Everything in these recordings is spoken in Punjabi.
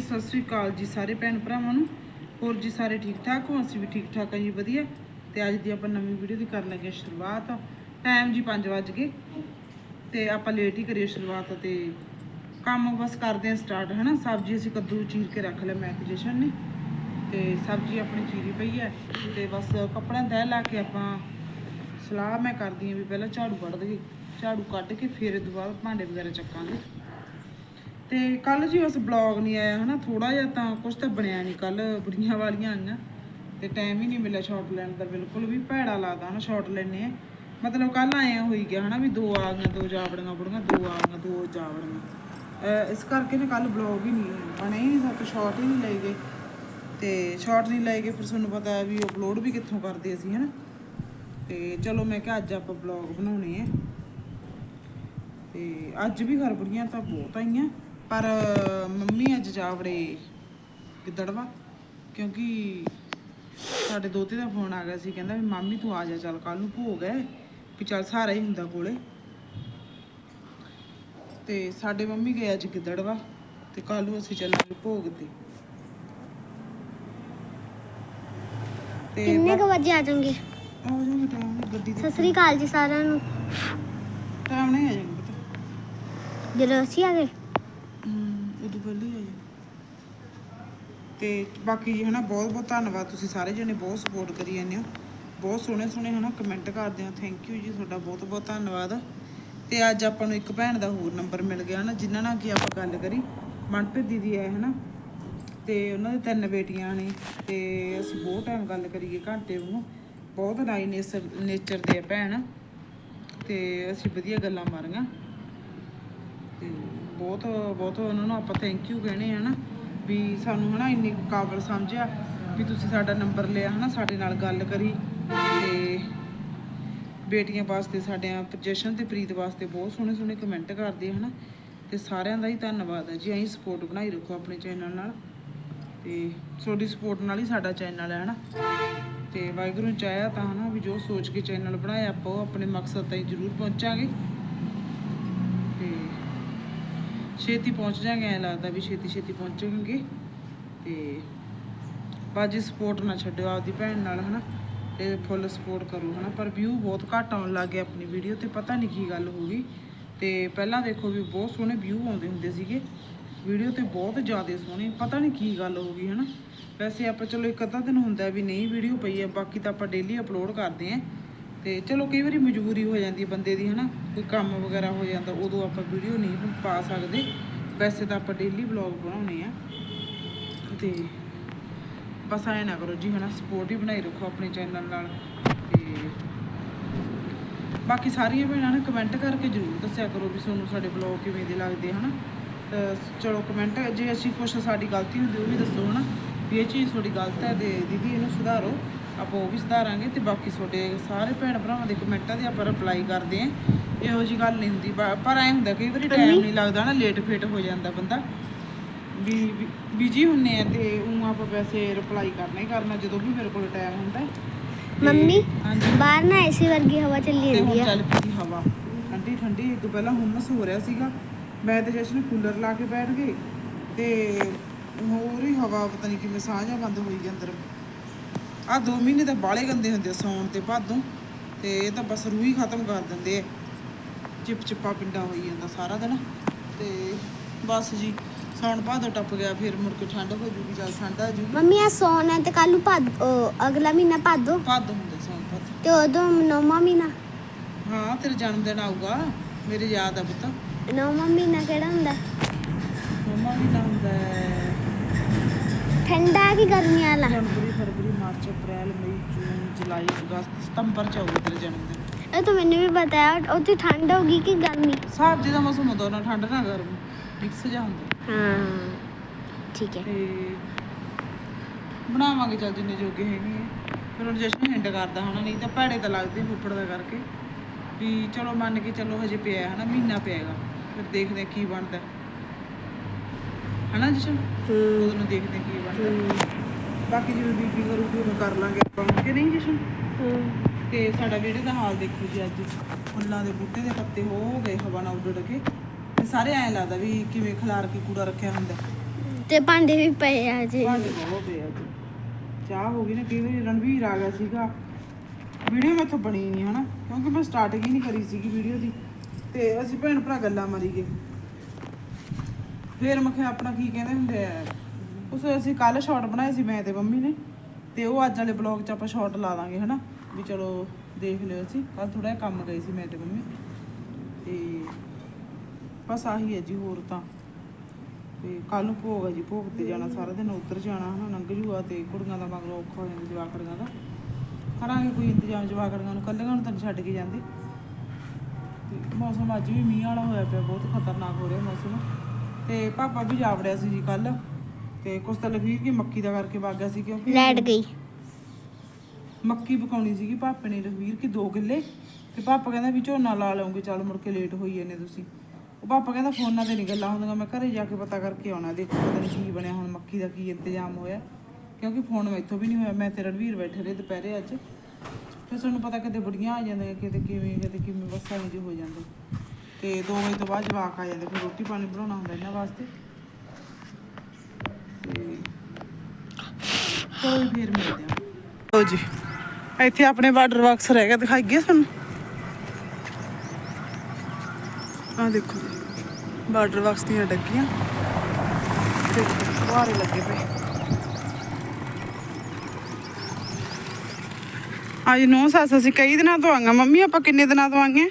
ਸਤਿ ਸ੍ਰੀ ਅਕਾਲ ਜੀ ਸਾਰੇ ਭੈਣ ਭਰਾਵਾਂ ਨੂੰ। ਹੋਰ ਜੀ ਸਾਰੇ ਠੀਕ ਠਾਕ ਹੋ? ਅਸੀਂ ਵੀ ਠੀਕ ਠਾਕ ਹਾਂ ਜੀ, ਵਧੀਆ। ਤੇ ਅੱਜ ਦੀ ਆਪਾਂ ਨਵੀਂ ਵੀਡੀਓ ਦੀ ਕਰਨ ਲੱਗੇ ਸ਼ੁਰੂਆਤ। ਟਾਈਮ ਜੀ 5 ਵਜ ਗਏ। ਤੇ ਆਪਾਂ ਲੇਟ ਹੀ ਕਰੀਏ ਸ਼ੁਰੂਆਤ ਤੇ ਕੰਮ ਬਸ ਕਰਦੇ ਹਾਂ ਸਟਾਰਟ ਹਨਾ? ਸਬਜ਼ੀ ਅਸੀਂ ਕੱਦੂ ਚੀਰ ਕੇ ਰੱਖ ਲਿਆ ਮੈਂ ਤੇ ਜਸ਼ਨ ਨੇ। ਤੇ ਸਬਜ਼ੀ ਆਪਣੀ ਚੀਰੀ ਪਈ ਹੈ ਤੇ ਬਸ ਕੱਪੜਾ ਤਹਿ ਲਾ ਕੇ ਆਪਾਂ ਸਲਾਹ ਮੈਂ ਕਰਦੀ ਹਾਂ ਵੀ ਪਹਿਲਾਂ ਝਾੜੂ ਕੱਢ ਦਈਏ। ਝਾੜੂ ਕੱਢ ਕੇ ਫਿਰ ਇਹ ਤੋਂ ਬਾਅਦ ਭਾਂਡੇ ਵਗੈਰਾ ਚੱਕਾਂਗੇ। ਤੇ ਕੱਲ ਜੀ ਉਸ ਬਲੌਗ ਨਹੀਂ ਆਇਆ ਹਨਾ ਥੋੜਾ ਜਿਹਾ ਤਾਂ ਕੁਝ ਤਾਂ ਬਣਿਆ ਨਹੀਂ ਕੱਲ ਬੁੜੀਆਂ ਵਾਲੀਆਂ ਆਈਆਂ ਤੇ ਟਾਈਮ ਹੀ ਨਹੀਂ ਮਿਲਿਆ ਸ਼ਾਟ ਲੈਣ ਦਾ, ਬਿਲਕੁਲ ਵੀ ਭੈੜਾ ਲੱਗਦਾ ਹਨਾ ਸ਼ਾਟ ਲੈਣੇ ਆ। ਮਤਲਬ ਕੱਲ ਆਇਆ ਹੋਈ ਗਿਆ ਹਨਾ ਵੀ ਦੋ ਆ ਗਈਆਂ, ਦੋ ਜਾਵੜੀਆਂ ਬੁੜੀਆਂ, ਦੋ ਆ ਗਈਆਂ, ਦੋ ਜਾਵੜੀਆਂ। ਇਸ ਕਰਕੇ ਨਾ ਕੱਲ ਬਲੌਗ ਹੀ ਨਹੀਂ ਬਣੇ ਹੀ ਨਹੀਂ ਸਕ ਸ਼ਾਟ ਹੀ ਨਹੀਂ ਲਏ ਗਏ। ਤੇ ਸ਼ਾਟ ਨਹੀਂ ਲਏ ਗਏ, ਫਿਰ ਤੁਹਾਨੂੰ ਪਤਾ ਹੈ ਵੀ ਅਪਲੋਡ ਵੀ ਕਿੱਥੋਂ ਕਰਦੇ ਅਸੀਂ ਹਨਾ। ਤੇ ਚਲੋ ਮੈਂ ਕਿਹਾ ਅੱਜ ਆਪਾਂ ਬਲੌਗ ਬਣਾਉਣੇ ਆ। ਤੇ ਅੱਜ ਵੀ ਗੜਬੜੀਆਂ ਤਾਂ ਬਹੁਤ ਆਈਆਂ। ਪਰ ਮੰਮੀ ਅੱਜ ਜਾਵੜੇ ਗਿੱਦੜਵਾ ਕਿਉਂਕਿ ਸਾਡੇ ਦੋਤੇ ਦਾ ਫੋਨ ਆ ਗਿਆ ਸੀ ਕਹਿੰਦਾ ਵੀ ਮਾਮੀ ਤੂੰ ਆ ਜਾ ਚੱਲ ਕੱਲ ਨੂੰ ਭੋਗ ਹੈ ਵੀ ਚੱਲ ਸਾਰਾ ਹੀ ਹੁੰਦਾ ਕੋਲੇ। ਤੇ ਸਾਡੇ ਮੰਮੀ ਗਏ ਅੱਜ ਗਿੱਦੜਵਾ ਤੇ ਕੱਲ ਨੂੰ ਅਸੀਂ ਚੱਲਾਂਗੇ ਭੋਗ ਤੇ। ਤੇ ਕਿੰਨੇ ਕੁ ਵਜੇ ਆ ਜਾਓਗੇ? ਆ ਜਾਵਾਂਗੇ ਟਾਈਮ ਨਾਲ ਗੱਡੀ ਤੇ ਸਤਿ ਸ੍ਰੀ ਅਕਾਲ ਜੀ ਸਾਰਿਆਂ ਨੂੰ। ਟਾਈਮ ਨਹੀਂ ਆ ਪਤਾ। ਜਦੋਂ ਅਸੀਂ ਆ ਗਏ? ਹਮ, ਉਦੋਂ ਤੇ ਬਾਕੀ ਜੀ ਹਨਾ ਬਹੁਤ ਬਹੁਤ ਧੰਨਵਾਦ ਤੁਸੀਂ ਸਾਰੇ ਜਣੇ ਬਹੁਤ ਸਪੋਰਟ ਕਰੀ ਜਾਂਦੇ ਹੋ। ਬਹੁਤ ਸੋਹਣੇ ਸੋਹਣੇ ਹਨਾ ਕਮੈਂਟ ਕਰਦੇ ਹੋ। ਥੈਂਕ ਯੂ ਜੀ ਤੁਹਾਡਾ ਬਹੁਤ ਬਹੁਤ ਧੰਨਵਾਦ। ਤੇ ਅੱਜ ਆਪਾਂ ਨੂੰ ਇੱਕ ਭੈਣ ਦਾ ਹੋਰ ਨੰਬਰ ਮਿਲ ਗਿਆ ਨਾ ਜਿਨ੍ਹਾਂ ਨਾਲ ਕੀ ਆਪਾਂ ਗੱਲ ਕਰੀ। ਮਨਪ੍ਰੀਤ ਦੀਦੀ ਹੈ ਹਨਾ ਤੇ ਉਹਨਾਂ ਦੇ ਤਿੰਨ ਬੇਟੀਆਂ ਨੇ ਤੇ ਅਸੀਂ ਬਹੁਤ ਟਾਈਮ ਗੱਲ ਕਰੀਏ ਘੰਟੇ ਨੂੰ ਬਹੁਤ ਨਾਈਨੈਸ ਨੇਚਰ ਦੇ ਆ ਭੈਣ। ਤੇ ਅਸੀਂ ਵਧੀਆ ਗੱਲਾਂ ਮਾਰੀਆਂ ਤੇ ਬਹੁਤ ਬਹੁਤ ਉਹਨਾਂ ਨੂੰ ਆਪਾਂ ਥੈਂਕ ਯੂ ਕਹਿੰਦੇ ਆ ਨਾ, ਵੀ ਸਾਨੂੰ ਹਨਾ ਇੰਨੀ ਕਾਬਲ ਸਮਝਿਆ, ਵੀ ਤੁਸੀਂ ਸਾਡਾ ਨੰਬਰ ਲਿਆ ਹਨਾ, ਸਾਡੇ ਨਾਲ ਗੱਲ ਕਰੀ, ਤੇ ਬੇਟੀਆਂ ਵਾਸਤੇ ਸਾਡੇ ਜਸ਼ਨ ਤੇ ਪ੍ਰੀਤ ਵਾਸਤੇ ਬਹੁਤ ਸੋਹਣੇ ਸੋਹਣੇ ਕਮੈਂਟ ਕਰਦੇ ਆ ਹਨਾ, ਤੇ ਸਾਰਿਆਂ ਦਾ ਹੀ ਧੰਨਵਾਦ ਹੈ ਜੀ, ਐਂ ਸਪੋਰਟ ਬਣਾਈ ਰੱਖੋ ਆਪਣੇ ਚੈਨਲ ਨਾਲ, ਤੇ ਤੁਹਾਡੀ ਸਪੋਰਟ ਨਾਲ ਹੀ ਸਾਡਾ ਚੈਨਲ ਹੈ ਹਨਾ, ਤੇ ਵਾਹਿਗੁਰੂ ਨੇ ਚਾਹਿਆ ਤਾਂ ਹਨਾ ਵੀ ਜੋ ਸੋਚ ਕੇ ਚੈਨਲ ਬਣਾਇਆ ਆਪਾਂ, ਉਹ ਆਪਣੇ ਮਕਸਦ ਤਾਈਂ ਜ਼ਰੂਰ ਪਹੁੰਚਾਂਗੇ ਤੇ ਛੇਤੀ ਪਹੁੰਚ ਜਾਾਂਗੇ ਐ ਲੱਗਦਾ ਵੀ ਛੇਤੀ ਛੇਤੀ ਪਹੁੰਚਾਂਗੇ ਤੇ ਬਾਜੀ ਸਪੋਰਟ ਨਾ ਛੱਡਿਓ ਆਪਦੀ ਭੈਣ ਨਾਲ, ਹਨਾ? ਤੇ ਫੁੱਲ ਸਪੋਰਟ ਕਰੋ, ਹਨਾ? ਪਰ ਵਿਊ ਬਹੁਤ ਘੱਟ ਆਉਣ ਲੱਗ ਗਿਆ ਆਪਣੀ ਵੀਡੀਓ ਤੇ, ਪਤਾ ਨਹੀਂ ਕੀ ਗੱਲ ਹੋ ਗਈ। ਤੇ ਪਹਿਲਾਂ ਦੇਖੋ ਵੀ ਬਹੁਤ ਸੋਹਣੇ ਵਿਊ ਆਉਂਦੇ ਹੁੰਦੇ ਸੀਗੇ। ਵੀਡੀਓ ਤੇ ਬਹੁਤ ਜ਼ਿਆਦਾ ਸੋਹਣੇ, ਪਤਾ ਨਹੀਂ ਕੀ ਗੱਲ ਹੋ ਗਈ, ਹਨਾ? ਵੈਸੇ ਆਪਾਂ ਚਲੋ ਇੱਕ ਅੱਧਾ ਦਿਨ ਹੁੰਦਾ ਵੀ ਨਹੀਂ ਵੀਡੀਓ ਪਈ ਹੈ ਬਾਕੀ ਤਾਂ ਆਪਾਂ ਡੇਲੀ ਅਪਲੋਡ ਕਰਦੇ ਆਂ। ਤੇ ਚਲੋ ਕਈ ਵਾਰੀ ਮਜਬੂਰੀ ਹੋ ਜਾਂਦੀ ਬੰਦੇ ਦੀ, ਹਨਾ? ਕੋਈ ਕੰਮ ਵਗੈਰਾ ਹੋ ਜਾਂਦਾ, ਉਦੋਂ ਆਪਾਂ ਵੀਡੀਓ ਨਹੀਂ ਪਾ ਸਕਦੇ। ਵੈਸੇ ਤਾਂ ਆਪਾਂ ਡੇਲੀ ਵਲੌਗ ਬਣਾਉਣੇ ਆ ਤੇ ਬਸ ਐ ਨਾ ਕਰੋ ਜੀ, ਹਨਾ? ਸਪੋਰਟ ਹੀ ਬਣਾਈ ਰੱਖੋ ਆਪਣੇ ਚੈਨਲ ਨਾਲ। ਤੇ ਬਾਕੀ ਸਾਰੀਆਂ ਭੈਣਾਂ ਨੇ ਕਮੈਂਟ ਕਰਕੇ ਜਰੂਰ ਦੱਸਿਆ ਕਰੋ ਵੀ ਤੁਹਾਨੂੰ ਸਾਡੇ ਵਲੌਗ ਕਿਵੇਂ ਦੇ ਲੱਗਦੇ, ਹਨਾ? ਤਾਂ ਚਲੋ ਕਮੈਂਟ ਜੇ ਅਸੀਂ ਕੁਛ ਸਾਡੀ ਗਲਤੀ ਹੁੰਦੀ, ਉਹ ਵੀ ਦੱਸੋ, ਹਨਾ? ਵੀ ਇਹ ਚੀਜ਼ ਤੁਹਾਡੀ ਗਲਤ ਹੈ ਤੇ ਦੀਦੀ ਇਹਨੂੰ ਸੁਧਾਰੋ। ਆਪਾਂ ਉਹ ਵੀ ਸੁਧਾਰਾਂਗੇ ਤੇ ਬਾਕੀ ਤੁਹਾਡੇ ਸਾਰੇ ਭੈਣ ਭਰਾਵਾਂ ਦੇ ਕਮੈਂਟਾਂ ਦੇ ਆਪਾਂ ਰਿਪਲਾਈ ਕਰਦੇ ਆਂ ਇਹੋ ਜੀ ਗੱਲ ਨਹੀਂ ਹੁੰਦੀ ਪਰ ਐ ਹੁੰਦਾ ਕਈ ਵਾਰੀ ਟਾਈਮ ਨਹੀਂ ਲੱਗਦਾ ਨਾ ਲੇਟ ਫੇਟ ਹੋ ਜਾਂਦਾ ਬੰਦਾ। ਵੀ ਬਿਜ਼ੀ ਹੁੰਨੇ ਆ ਤੇ ਉਹ ਆਪਾਂ ਵੈਸੇ ਰਿਪਲਾਈ ਕਰਨਾ ਹੀ ਕਰਨਾ ਜਦੋਂ ਵੀ ਮੇਰੇ ਕੋਲ ਟਾਈਮ ਹੁੰਦਾ। ਤੇ- ਮੰਮੀ ਬਾਹਰ ਨਾ ਏਸੀ ਵਰਗੀ ਹਵਾ ਚੱਲੀ ਤੇ ਜਾਂਦੀ ਆ। ਚੱਲ ਪਈ ਹਵਾ। ਠੰਡੀ ਠੰਡੀ ਇੱਕ ਪਹਿਲਾਂ ਹੁਮਸ ਹੋ ਰਿਹਾ ਸੀਗਾ। ਮੈਂ ਤੇ ਜਸ਼ਨ ਕੂਲਰ ਲਾ ਕੇ ਬੈਠ ਗਏ ਤੇ ਹੋਰ ਹੀ ਹਵਾ ਪਤਾ ਨਹੀਂ ਕਿਵੇਂ ਸਾਹ ਜਾਂ ਬੰਦ ਹੋਈ ਅੰਦਰ। ਆ ਦੋ ਮਹੀਨੇ ਤਾਂ ਬਾਲੇ ਗੰਦੇ ਹੁੰਦੇ ਸੌਣ ਤੇ ਭਾਦੋਂ ਤੇ। ਇਹ ਤਾਂ ਬਸ ਰੂਹ ਹੀ ਖਤਮ ਕਰ ਦਿੰਦੇ ਆ। ਚਿਪ ਚਿਪਾ ਪਿੰਡਾ ਹੋਈ ਜਾਂਦਾ ਸਾਰਾ ਦਿਨ। ਤੇ ਬਸ ਜੀ ਸੌਣ ਭਾਦੋਂ ਟੱਪ ਗਿਆ ਫਿਰ ਮੁੜ ਕੇ ਠੰਡ ਹੋ ਜੂਗੀ ਚੱਲ ਠੰਡ ਆ ਜੂਗੀ। ਮੰਮੀ ਆ ਸੋਨਾ ਤੇ ਕੱਲ ਨੂੰ ਭਾਦ ਉਹ ਅਗਲਾ ਮਹੀਨਾ ਭਾਦੋ? ਭਾਦੋਂ ਹੁੰਦੇ ਸੌਣ ਭਾਦੋਂ ਤੇ ਉਦੋਂ ਨੌਵਾਂ ਮਹੀਨਾ? ਹਾਂ ਤੇਰਾ ਜਨਮ ਦਿਨ ਆਊਗਾ ਮੇਰੇ ਯਾਦ ਆ ਪੁੱਤ। ਨੌਵਾਂ ਮਹੀਨਾ ਕਿਹੜਾ ਹੁੰਦਾ? ਮੰਮਾ ਵੀ ਤਾਂ ਹੁੰਦਾ ਹੈ ਠੰਡਾ ਕਿ ਗਰਮੀ ਵਾਲਾ? ਜਨਵਰੀ ਫਰਵਰੀ ਮਾਰਚ ਅਪ੍ਰੈਲ ਮਈ ਜੂਨ ਜੁਲਾਈ ਅਗਸਤ ਸਤੰਬਰ ਚ ਆਊਗਾ ਤੇਰਾ ਜਨਮ ਦਿਨ। ਇਹ ਤਾਂ ਮੈਨੂੰ ਵੀ ਪਤਾ ਹੈ ਉੱਥੇ ਠੰਡ ਹੋਗੀ ਕਿ ਗਰਮੀ? ਸਾਬ ਜਿਹਦਾ ਮੌਸਮ ਹੁੰਦਾ ਨਾ ਠੰਡ ਨਾ ਗਰਮ ਮਿਕਸ ਜਿਹਾ ਹੁੰਦਾ। ਹਾਂ ਠੀਕ ਹੈ। ਤੇ ਬਣਾਵਾਂਗੇ ਚੱਲ ਜਿੰਨੇ ਜੋਗੇ ਹੈਗੇ ਆ। ਫਿਰ ਉਹ ਜਸ਼ਨ ਹਿੰਡ ਕਰਦਾ ਹਨਾ ਨਹੀਂ ਤਾਂ ਭੈੜੇ ਤਾਂ ਲੱਗਦੇ ਫੁੱਫੜ ਦਾ ਕਰਕੇ। ਵੀ ਚਲੋ ਮੰਨ ਕੇ ਚੱਲੋ ਹਜੇ ਪਿਆ ਹਨਾ ਮਹੀਨਾ ਪਿਆਗਾ ਫਿਰ ਦੇਖਦੇ ਆ ਕੀ ਬਣਦਾ। ਹਨਾ ਜਸ਼ਨ? ਉਹਨੂੰ ਨੂੰ ਦੇਖਦੇ ਆ ਕੀ ਬਣਦਾ ਬਾਕੀ ਜਿਵੇਂ ਬੀਬੀ ਕਰੂਗੀ ਉਹ ਕਰ ਲਾਂਗੇ ਆਪਾਂ। ਕਿ ਨਹੀਂ ਜਸ਼ਨ? ਤੇ ਸਾਡਾ ਵਿਹੜੇ ਦਾ ਹਾਲ ਦੇਖੋ ਜੀ ਅੱਜ। ਫੁੱਲਾਂ ਦੇ ਬੂਟੇ ਦੇ ਪੱਤੇ ਹੋ ਗਏ ਹਵਾ ਨਾਲ ਉੱਡ ਉੱਡ ਕੇ। ਤੇ ਸਾਰੇ ਐਂ ਲੱਗਦਾ ਵੀ ਕਿਵੇਂ ਖਿਲਾਰ ਕੇ ਕੂੜਾ ਰੱਖਿਆ ਹੁੰਦਾ। ਤੇ ਭਾਂਡੇ ਵੀ ਪਏ ਆ ਜੀ ਭਾਂਡੇ ਬਹੁਤ ਪਏ ਅੱਜ। ਚਾਹ ਹੋ ਗਈ ਨਾ ਕਈ ਵਾਰੀ ਰਣਵੀਰ ਆ ਗਿਆ ਸੀਗਾ। ਵੀਡੀਓ ਮੈਥੋਂ ਬਣੀ ਨਹੀਂ ਹਨਾ? ਕਿਉਂਕਿ ਮੈਂ ਸਟਾਰਟਿੰਗ ਹੀ ਨਹੀਂ ਕਰੀ ਸੀਗੀ ਵੀਡੀਓ ਦੀ। ਤੇ ਅਸੀਂ ਭੈਣ ਭਰਾ ਗੱਲਾਂ ਮਾਰੀ ਗਏ। ਫਿਰ ਮੈਂ ਕਿਹਾ, ਆਪਣਾ ਕੀ ਕਹਿੰਦੇ ਹੁੰਦੇ ਆ? ਉਸ ਅਸੀਂ ਕੱਲ ਸ਼ਾਰਟ ਬਣਾਏ ਸੀ, ਮੈਂ ਤੇ ਮੰਮੀ ਨੇ। ਤੇ ਉਹ ਅੱਜ ਵਾਲੇ ਬਲੌਗ 'ਚ ਆਪਾਂ ਸ਼ਾਰਟ ਲਾ ਦਾਂਗੇ, ਹਨਾ? ਵੀ ਚਲੋ, ਦੇਖ ਲਿਓ ਅਸੀਂ। ਕੱਲ ਥੋੜਾ ਜਿਹਾ ਕੰਮ ਗਏ ਸੀ ਮੈਂ ਤੇ ਮੰਮੀ। ਤੇ ਬਸ ਆਹੀ ਹੈ ਜੀ, ਹੋਰ ਤਾਂ। ਤੇ ਕੱਲ ਨੂੰ ਭੋਗ ਹੈ ਜੀ, ਭੋਗ ਤੇ ਜਾਣਾ ਸਾਰਾ ਦਿਨ, ਉੱਧਰ ਜਾਣਾ, ਹਨਾ? ਲੰਘ ਜੂਆ ਤੇ ਕੁੜੀਆਂ ਦਾ ਮਗਰੋਂ ਔਖਾ ਹੋ ਜਾਂਦਾ ਜਵਾਕੜੀਆਂ ਦਾ। ਕਰਾਂਗੇ ਕੋਈ ਇੰਤਜ਼ਾਮ, ਜਵਾਕੜੀਆਂ ਨੂੰ ਕੱਲੀਆਂ ਨੂੰ ਤਾਂ ਛੱਡ ਕੇ ਜਾਂਦੇ। ਤੇ ਮੌਸਮ ਅੱਜ ਵੀ ਮੀਂਹ ਵਾਲਾ ਹੋਇਆ ਪਿਆ, ਬਹੁਤ ਖਤਰਨਾਕ ਹੋ ਰਿਹਾ ਮੌਸਮ। ਤੇ ਪਾਪਾ ਵੀ ਜਾ ਵੜਿਆ ਸੀ ਜੀ ਕੱਲ ਤੇ ਕੁਛ ਤਾਂ ਲਖਵੀਰ ਕੀ ਮੱਕੀ ਦਾ ਕਰਕੇ ਵਗ ਗਿਆ ਸੀ ਕਿਉਂਕਿ ਲੈਟ ਗਈ। ਮੱਕੀ ਪਕਾਉਣੀ ਸੀਗੀ ਪਾਪੇ ਨੇ ਰਘਵੀਰ ਕੀ 2 ਕਿੱਲੇ ਤੇ ਪਾਪਾ ਕਹਿੰਦਾ ਵੀ ਝੋਨਾ ਲਾ ਲਵਾਂਗੇ ਚੱਲ ਮੁੜ ਕੇ ਲੇਟ ਹੋਈ ਜਾਂਦੇ ਤੁਸੀਂ। ਉਹ ਪਾਪਾ ਕਹਿੰਦਾ ਫੋਨਾਂ ਤੇ ਨਹੀਂ ਗੱਲਾਂ ਹੁੰਦੀਆਂ ਮੈਂ ਘਰੇ ਜਾ ਕੇ ਪਤਾ ਕਰਕੇ ਆਉਣਾ ਦੇਖੋ ਪਤਾ ਨਹੀਂ ਕੀ ਬਣਿਆ ਹੁਣ ਮੱਕੀ ਦਾ ਕੀ ਇੰਤਜ਼ਾਮ ਹੋਇਆ। ਕਿਉਂਕਿ ਫੋਨ ਮੈਥੋਂ ਵੀ ਨਹੀਂ ਹੋਇਆ ਮੈਂ ਤੇ ਰਣਵੀਰ ਬੈਠੇ ਰਹੇ ਦੁਪਹਿਰੇ ਅੱਜ। ਫਿਰ ਤੁਹਾਨੂੰ ਪਤਾ ਕਿਤੇ ਬੁੜੀਆਂ ਆ ਜਾਂਦੀਆਂ ਕਿਤੇ ਕਿਵੇਂ ਕਿਤੇ ਕਿਵੇਂ ਬਸ ਐਂ ਜਿਹੇ ਹੋ ਜਾਂਦੇ। ਤੇ 2 ਵਜੇ ਤੋਂ ਬਾਅਦ ਜਵਾਕ ਆ ਜਾਂਦੇ, ਫਿਰ ਰੋਟੀ ਪਾਣੀ ਬਣਾਉਣਾ ਹੁੰਦਾ ਇਹਨਾਂ ਵਾਸਤੇ। ਤੇ ਚਲੋ ਫਿਰ ਮਿਲਦੇ ਆ। ਲੋ ਜੀ, ਇੱਥੇ ਆਪਣੇ ਵਾਟਰ ਬਾਕਸ ਰਹਿ ਗਿਆ ਦਿਖਾਈ ਸਾਨੂੰ? ਤੁਹਾਨੂੰ ਆ ਦੇਖੋ ਜੀ ਵਾਟਰ ਬਾਕਸ ਦੀਆਂ ਡੱਗੀਆਂ। ਤੇ ਫੁਹਾਰੇ ਲੱਗੇ ਪਏ। ਅੱਜ ਨੌ ਸੱਸ, ਅਸੀਂ ਕਈ ਦਿਨਾਂ ਤੋਂ ਆਈਆਂ, ਮੰਮੀ ਆਪਾਂ ਕਿੰਨੇ ਦਿਨਾਂ ਤੋਂ ਆਈਆਂ?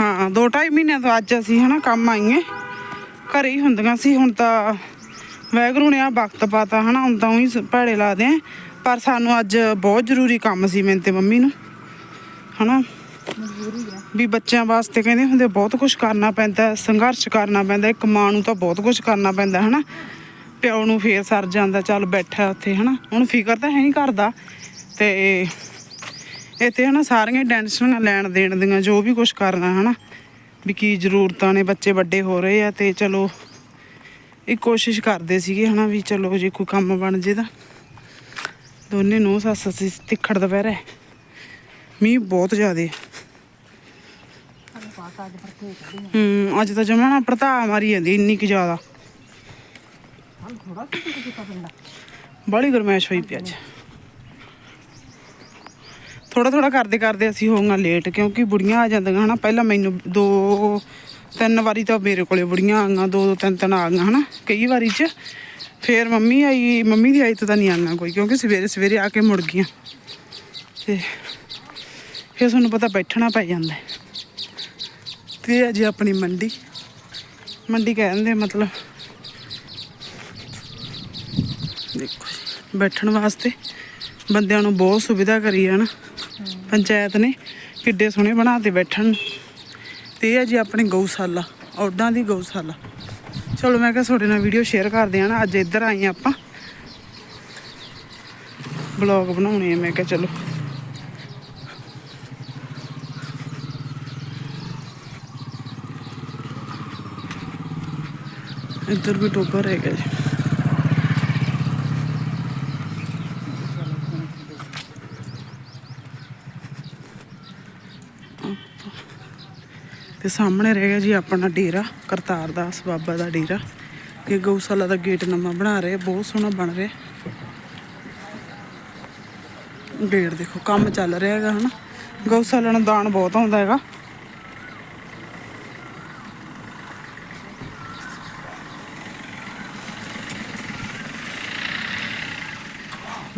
ਹਾਂ ਦੋ ਢਾਈ ਮਹੀਨਿਆਂ ਤੋਂ ਅੱਜ ਅਸੀਂ ਹਨਾ ਕੰਮ ਆਈਏ। ਘਰੇ ਹੀ ਹੁੰਦੀਆਂ ਸੀ ਹੁਣ ਤਾਂ ਵੈਗਰੂ ਨੇ ਆ ਵਕਤ ਪਾਤਾ ਹਨਾ ਹੁਣ ਤਾਂ ਉਹੀ ਭੈੜੇ ਲਾਦੇ ਆ। ਪਰ ਸਾਨੂੰ ਅੱਜ ਬਹੁਤ ਜ਼ਰੂਰੀ ਕੰਮ ਸੀ ਮੈਨੂੰ ਤੇ ਮੰਮੀ ਨੂੰ ਹਨਾ। ਵੀ ਬੱਚਿਆਂ ਵਾਸਤੇ ਕਹਿੰਦੇ ਹੁੰਦੇ ਬਹੁਤ ਕੁਝ ਕਰਨਾ ਪੈਂਦਾ ਸੰਘਰਸ਼ ਕਰਨਾ ਪੈਂਦਾ ਇੱਕ ਮਾਂ ਨੂੰ ਤਾਂ ਬਹੁਤ ਕੁਝ ਕਰਨਾ ਪੈਂਦਾ ਹਨਾ। ਪਿਓ ਨੂੰ ਫੇਰ ਸਰ ਜਾਂਦਾ ਚੱਲ ਬੈਠਾ ਉੱਥੇ ਹਨਾ। ਹੁਣ ਫਿਕਰ ਤਾਂ ਹੈ ਨਹੀਂ ਕਰਦਾ ਤੇ ਇੱਥੇ ਹਨਾ ਸਾਰੀਆਂ ਟੈਨਸ਼ਨਾਂ ਲੈਣ ਦੇਣ ਦੀਆਂ ਜੋ ਵੀ ਕੁਝ ਕਰਨਾ ਹਨਾ। ਵੀ ਕੀ ਜ਼ਰੂਰਤਾਂ ਨੇ ਬੱਚੇ ਵੱਡੇ ਹੋ ਰਹੇ ਆ ਤੇ ਚਲੋ ਇਹ ਕੋਸ਼ਿਸ਼ ਕਰਦੇ ਸੀਗੇ ਹਨਾ ਵੀ ਚਲੋ ਜੇ ਕੋਈ ਕੰਮ ਬਣ ਜੇ ਤਾਂ। ਦੋਨੇ ਨੂੰ ਸੱਸ ਅਸੀਂ ਤਿੱਖੜ ਦੁਪਹਿਰੇ। ਮੀਂਹ ਬਹੁਤ ਜ਼ਿਆਦੇ ਹੂੰ ਅੱਜ ਤਾਂ ਜਮਾ ਪ੍ਰਤਾ ਮਾਰੀ ਜਾਂਦੀ ਇੰਨੀ ਕਿ ਜ਼ਿਆਦਾ। ਬੜੀ ਗਰਮੈਸ਼ ਹੋਈ ਪਈ ਅੱਜ। ਥੋੜਾ ਥੋੜਾ ਕਰਦੇ ਕਰਦੇ ਅਸੀਂ ਹੋਵਾਂਗਾ ਲੇਟ ਕਿਉਂਕਿ ਬੁੜੀਆਂ ਆ ਜਾਂਦੀਆਂ ਹਨਾ। ਪਹਿਲਾਂ ਮੈਨੂੰ ਦੋ ਤਿੰਨ ਵਾਰੀ ਤਾਂ ਮੇਰੇ ਕੋਲੇ ਬੁੜੀਆਂ ਆਈਆਂ, ਦੋ ਦੋ ਤਿੰਨ ਤਿੰਨ ਆ ਗਈਆਂ ਹਨਾ, ਕਈ ਵਾਰੀ ਚ। ਫੇਰ ਮੰਮੀ ਆਈ, ਮੰਮੀ ਦੀ ਆਈ ਤਾਂ ਨਹੀਂ ਆਈਆਂ ਕੋਈ, ਕਿਉਂਕਿ ਸਵੇਰੇ ਸਵੇਰੇ ਆ ਕੇ ਮੁੜ ਗਈਆਂ। ਤੇ ਫਿਰ ਤੁਹਾਨੂੰ ਪਤਾ ਬੈਠਣਾ ਪੈ ਜਾਂਦਾ ਹੈ। ਤੇ ਇਹ ਆਪਣੀ ਮੰਡੀ। ਮੰਡੀ ਕਹਿੰਦੇ ਮਤਲਬ, ਦੇਖੋ ਬੈਠਣ ਵਾਸਤੇ ਬੰਦਿਆਂ ਨੂੰ ਬਹੁਤ ਸੁਵਿਧਾ ਕਰੀ ਹੈ ਨਾ। ਪੰਚਾਇਤ ਨੇ ਕਿੱਡੇ ਸੋਹਣੇ ਬਣਾ ਤੇ ਬੈਠਣ। ਨੂੰ। ਤੇ ਇਹ ਹੈ ਜੀ ਆਪਣੀ ਗਊਸ਼ਾਲਾ ਔਡਾਂ ਦੀ ਗਊਸ਼ਾਲਾ। ਚਲੋ ਮੈਂ ਕਿਹਾ ਤੁਹਾਡੇ ਨਾਲ ਵੀਡੀਓ ਸ਼ੇਅਰ ਕਰਦੇ ਆ ਨਾ, ਅੱਜ ਇੱਧਰ ਆਈ ਆਪਾਂ। ਬਲੌਗ ਬਣਾਉਣੇ ਆ, ਮੈਂ ਕਿਹਾ ਚਲੋ। ਇੱਧਰ ਵੀ ਟੋਬਾ ਰਹਿ ਗਿਆ ਜੀ। ਤੇ ਸਾਹਮਣੇ ਰਹਿ ਗਿਆ ਜੀ ਆਪਣਾ ਡੇਰਾ, ਕਰਤਾਰ ਦਾਸ ਬਾਬਾ ਦਾ ਡੇਰਾ। ਇਹ ਗਊਸ਼ਾਲਾ ਦਾ ਗੇਟ ਨਵਾਂ ਬਣਾ ਰਹੇ, ਬਹੁਤ ਸੋਹਣਾ ਬਣ ਰਿਹਾ। ਗੇਟ ਦੇਖੋ, ਕੰਮ ਚੱਲ ਰਿਹਾ ਹੈਗਾ, ਹਨਾ। ਗਊਸ਼ਾਲਾ ਨੂੰ ਦਾਨ ਬਹੁਤ ਆਉਂਦਾ ਹੈਗਾ।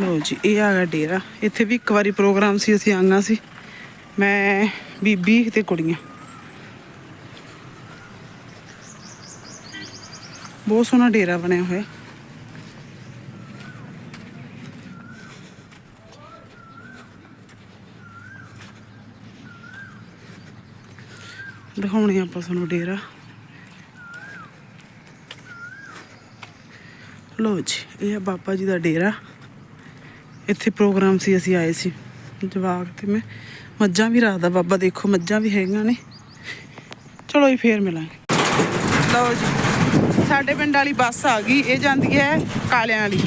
ਲੋ ਜੀ, ਇਹ ਆ ਗਿਆ ਡੇਰਾ। ਇੱਥੇ ਵੀ ਇੱਕ ਵਾਰੀ ਪ੍ਰੋਗਰਾਮ ਸੀ, ਅਸੀਂ ਆਈਆਂ ਸੀ। ਮੈਂ, ਬੀਬੀ ਤੇ ਕੁੜੀਆਂ। ਬਹੁਤ ਸੋਹਣਾ ਡੇਰਾ ਬਣਿਆ ਹੋਇਆ। ਦਿਖਾਉਣੇ ਆਪਾਂ ਤੁਹਾਨੂੰ ਡੇਰਾ। ਲੋ ਜੀ, ਇਹ ਆ ਬਾਬਾ ਜੀ ਦਾ ਡੇਰਾ। ਇੱਥੇ ਪ੍ਰੋਗਰਾਮ ਸੀ, ਅਸੀਂ ਆਏ ਸੀ। ਜਵਾਕ ਤੇ ਮੈਂ। ਮੱਝਾਂ ਵੀ ਰੱਖਦਾ ਬਾਬਾ ਦੇਖੋ, ਮੱਝਾਂ ਵੀ ਹੈਗੀਆਂ ਨੇ। ਚਲੋ ਜੀ, ਫੇਰ ਮਿਲਾਂਗੇ। ਲਓ ਜੀ। ਸਾਡੇ ਪਿੰਡ ਵਾਲੀ ਬੱਸ ਆ ਗਈ, ਇਹ ਜਾਂਦੀ ਹੈ ਕਾਲਿਆਂ ਵਾਲੀ।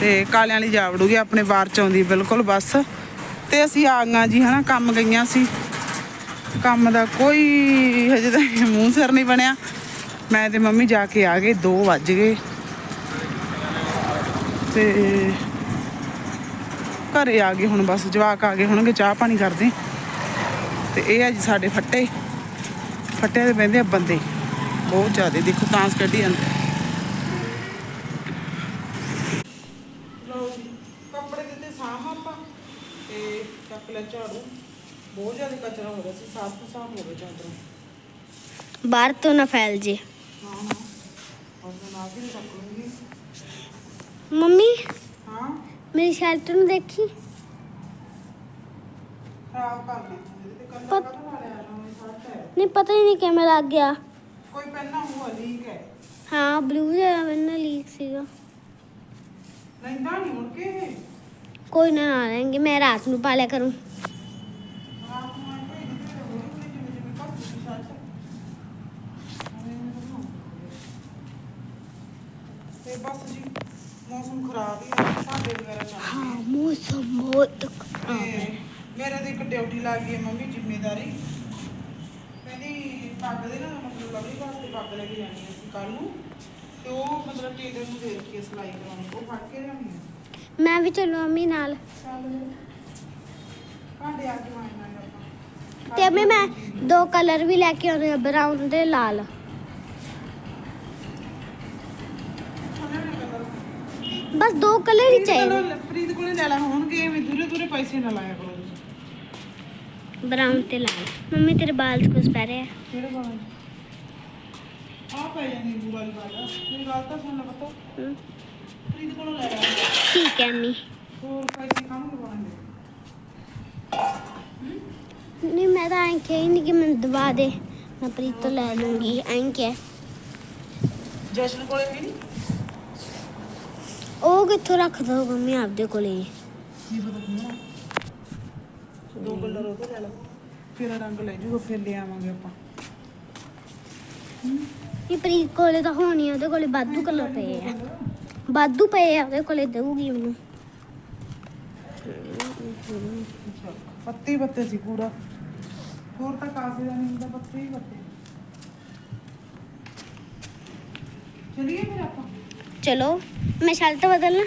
ਤੇ ਕਾਲਿਆਂ ਵਾਲੀ ਜਾ ਵੜੂਗੀ, ਆਪਣੇ ਬਾਹਰ ਚ ਆਉਂਦੀ ਬਿਲਕੁਲ ਬੱਸ। ਤੇ ਅਸੀਂ ਆ ਗਈਆਂ ਜੀ, ਹਨਾ, ਕੰਮ ਗਈਆਂ ਸੀ। ਕੰਮ ਦਾ ਕੋਈ ਹਜੇ ਤਾਂ ਮੂੰਹ ਸਿਰ ਨਹੀਂ ਬਣਿਆ। ਮੈਂ ਤੇ ਮੰਮੀ ਜਾ ਕੇ ਆ ਗਏ 2 ਵੱਜ ਗਏ। ਤੇ ਘਰੇ ਆ ਗਏ ਹੁਣ ਬਸ, ਜਵਾਕ ਆ ਗਏ ਹੋਣਗੇ, ਚਾਹ ਪਾਣੀ ਕਰਦੇ। ਤੇ ਇਹ ਆ ਜੀ ਸਾਡੇ ਫੱਟੇ। ਫੱਟਿਆਂ ਦੇ ਬਹਿੰਦੇ ਆ ਬੰਦੇ। ਬਹੁਤ ਜ਼ਿਆਦਾ ਦੇਖੋ ਤਾਂਸ ਕੱਢੀ ਜਾਂਦੇ ਲਓ ਜੀ, ਕੱਪੜੇ ਦਿੱਤੇ ਸਾਂਭ ਆਪਾਂ ਤੇ ਚੱਕ ਲੈ ਝਾੜੂ। ਬਹੁਤ ਜ਼ਿਆਦਾ ਕਚਰਾ ਹੋ ਗਿਆ ਸੀ ਸਾਫ਼ ਤੋਂ ਸਾਫ਼ ਹੋ ਗਿਆ ਚਾਦਰਾਂ ਬਾਹਰ ਤੋਂ ਨਾ ਫੈਲ ਜੇ। ਹਾਂ ਹਾਂ। ਔਰ ਮੈਂ ਨਾਲ ਵੀ ਚੱਕ ਲੂੰਗੀ। ਮੰਮੀ? ਹਾਂ? ਮੇਰੀ ਸ਼ਰਟ ਨੂੰ ਦੇਖੀ। ਖਰਾਬ ਕਰ ਇਹਦੇ ਤੇ ਕੰਨਾ ਨਹੀਂ ਪਤਾ ਹੀ ਨਹੀਂ ਕਿਵੇਂ ਲੱਗ ਗਿਆ। ਕੋਈ ਪਹਿਨਾ ਹੁਆ ਲੀਕ ਹੈ। ਹਾਂ ਬਲੂ ਜਿਹਾ ਮੈਨੂੰ ਲੀਕ ਸੀਗਾ। ਲੈਂਦਾ ਨਹੀਂ ਮੁੜ ਕੇ ਇਹ? ਕੋਈ ਨਾ ਨਾ ਲੈਣਗੇ ਮੈਂ ਰਾਤ ਨੂੰ ਪਾ ਲਿਆ ਕਰੂੰ। ਆਪ ਨੂੰ ਆਏ ਦਿੱਤੇ ਤੇ ਹੌਲੀ ਹੌਲੀ ਜਿਵੇਂ ਜਿਵੇਂ ਕੱਟ ਦੀ ਸ਼ਰਟ ਐਵੇਂ ਐਵੇਂ ਬਣਾਓ। ਤੇ ਬਸ ਜੀ ਮੌਸਮ ਖਰਾਬ ਹੀ ਹੈ ਸਾਡੇ ਵਗੈਰਾ ਚੱਲ ਹਾਂ ਮੌਸਮ ਬਹੁਤ ਤੇ ਮੇਰੇ ਤੇ ਇੱਕ ਡਿਊਟੀ ਲੱਗ ਗਈ ਹੈ ਮੰਮੀ ਕਹਿੰਦੀ ਪੱਗ ਦੇ ਨਾ ਮਤਲਬ ਲਵਲੀ ਵਾਸਤੇ ਪੱਗ ਲੈ ਕੇ ਜਾਣੀ ਹੈ ਅਸੀਂ ਕੱਲ ਨੂੰ। ਤੇ ਉਹ ਮਤਲਬ ਟੇਲਰ ਨੂੰ ਦੇਖ ਕੇ ਸਿਲਾਈ ਕਰਾਉਣੀ ਉਹ ਫੜ ਕੇ ਲਿਆਉਣੀ ਹੈ ਮੈਂ ਵੀ ਚੱਲੂ ਮੰਮੀ ਨਾਲ। ਚੱਲ ਭਾਂਡੇ ਆ ਕੇ ਮਾਇਨਾ ਆਪਾਂ। ਤੇ ਅਮੀ ਮੈਂ ਦੋ ਕਲਰ ਵੀ ਲੈ ਕੇ ਆਉਣੇ ਆ ਬਰਾਊਨ ਤੇ ਲਾਲ। ਬਸ ਦੋ ਕਲਰ ਹੀ ਚਾਹੀਦੇ। ਪ੍ਰੀਤ ਕੋਲੇ ਲੈ ਲਾ ਹੋਣਗੇ ਐਵੇਂ ਦੂਰੇ ਦੂਰੇ ਪੈਸੇ ਨਾ ਲਾਇਆ ਕਰੋ। ਬਰਾਊਨ ਤੇ ਲਾਲ। ਮੰਮੀ ਤੇਰੇ ਬਾਲ ਕੁਝ ਪੈ ਰਿਹਾ? ਕਿਹੜੇ ਬਾਲ ਆ ਪੈ ਜਾਂਦੀ ਬੂ ਵਾਲੀ ਬਾਲ। ਮੇਰੀ ਗੱਲ ਤਾਂ ਸੁਣ ਲੈ ਪਤਾ। ਪ੍ਰੀਤ ਕੋਲੋਂ ਲੈ ਆ ਠੀਕ ਹੈ ਅੰਮੀ ਹੋਰ ਪੈਸੇ ਕਾਹਨੂੰ ਲਵਾਉਣਗੇ ਨਹੀਂ ਮੈਂ ਤਾਂ ਐਂ ਕਿਹਾ ਨਹੀਂ ਕਿ ਮੈਨੂੰ ਦਵਾ ਦੇ। ਮੈਂ ਪ੍ਰੀਤ ਤੋਂ ਲੈ ਲੂੰਗੀ ਐਂ ਕਿਹਾ। ਜਸ਼ਨ ਕੋਲੇ ਵੀ ਨਹੀਂ ਉਹ ਕਿੱਥੋਂ ਰੱਖ ਦੋ ਮੰਮੀ ਆਪਦੇ ਕੋਲੇ? ਕੀ ਪਤਾ ਕਿਉਂ ਦੋ ਕਲਰ ਉਹ ਤੋਂ ਲੈ ਲਾ ਫਿਰ ਰੰਗ ਲੈ ਜੂਗਾ ਫਿਰ ਲੈ ਆਵਾਂਗੇ ਆਪਾਂ ਇਹ ਪ੍ਰੀਤ ਕੋਲੇ ਤਾਂ ਹੋਣੀ ਆ ਉਹਦੇ ਕੋਲੇ ਬਾਦੂ ਕਲਰ ਪਏ ਆ ਬਾਦੂ ਪਏ ਆ ਉਹਦੇ ਕੋਲੇ ਦੇਊਗੀ ਮੈਨੂੰ ਅੱਛਾ, ਪੱਤੇ ਹੀ ਪੱਤੇ ਸੀ ਪੂਰਾ ਹੋਰ ਤਾਂ ਕਾਸੇ ਦਾ ਨਹੀਂ ਹੁੰਦਾ ਪੱਤੇ ਹੀ ਪੱਤੇ ਚਲਿਏ ਫਿਰ ਆਪਾਂ ਚਲੋ ਮੈਂ ਸ਼ਰਟ ਬਦਲਣਾ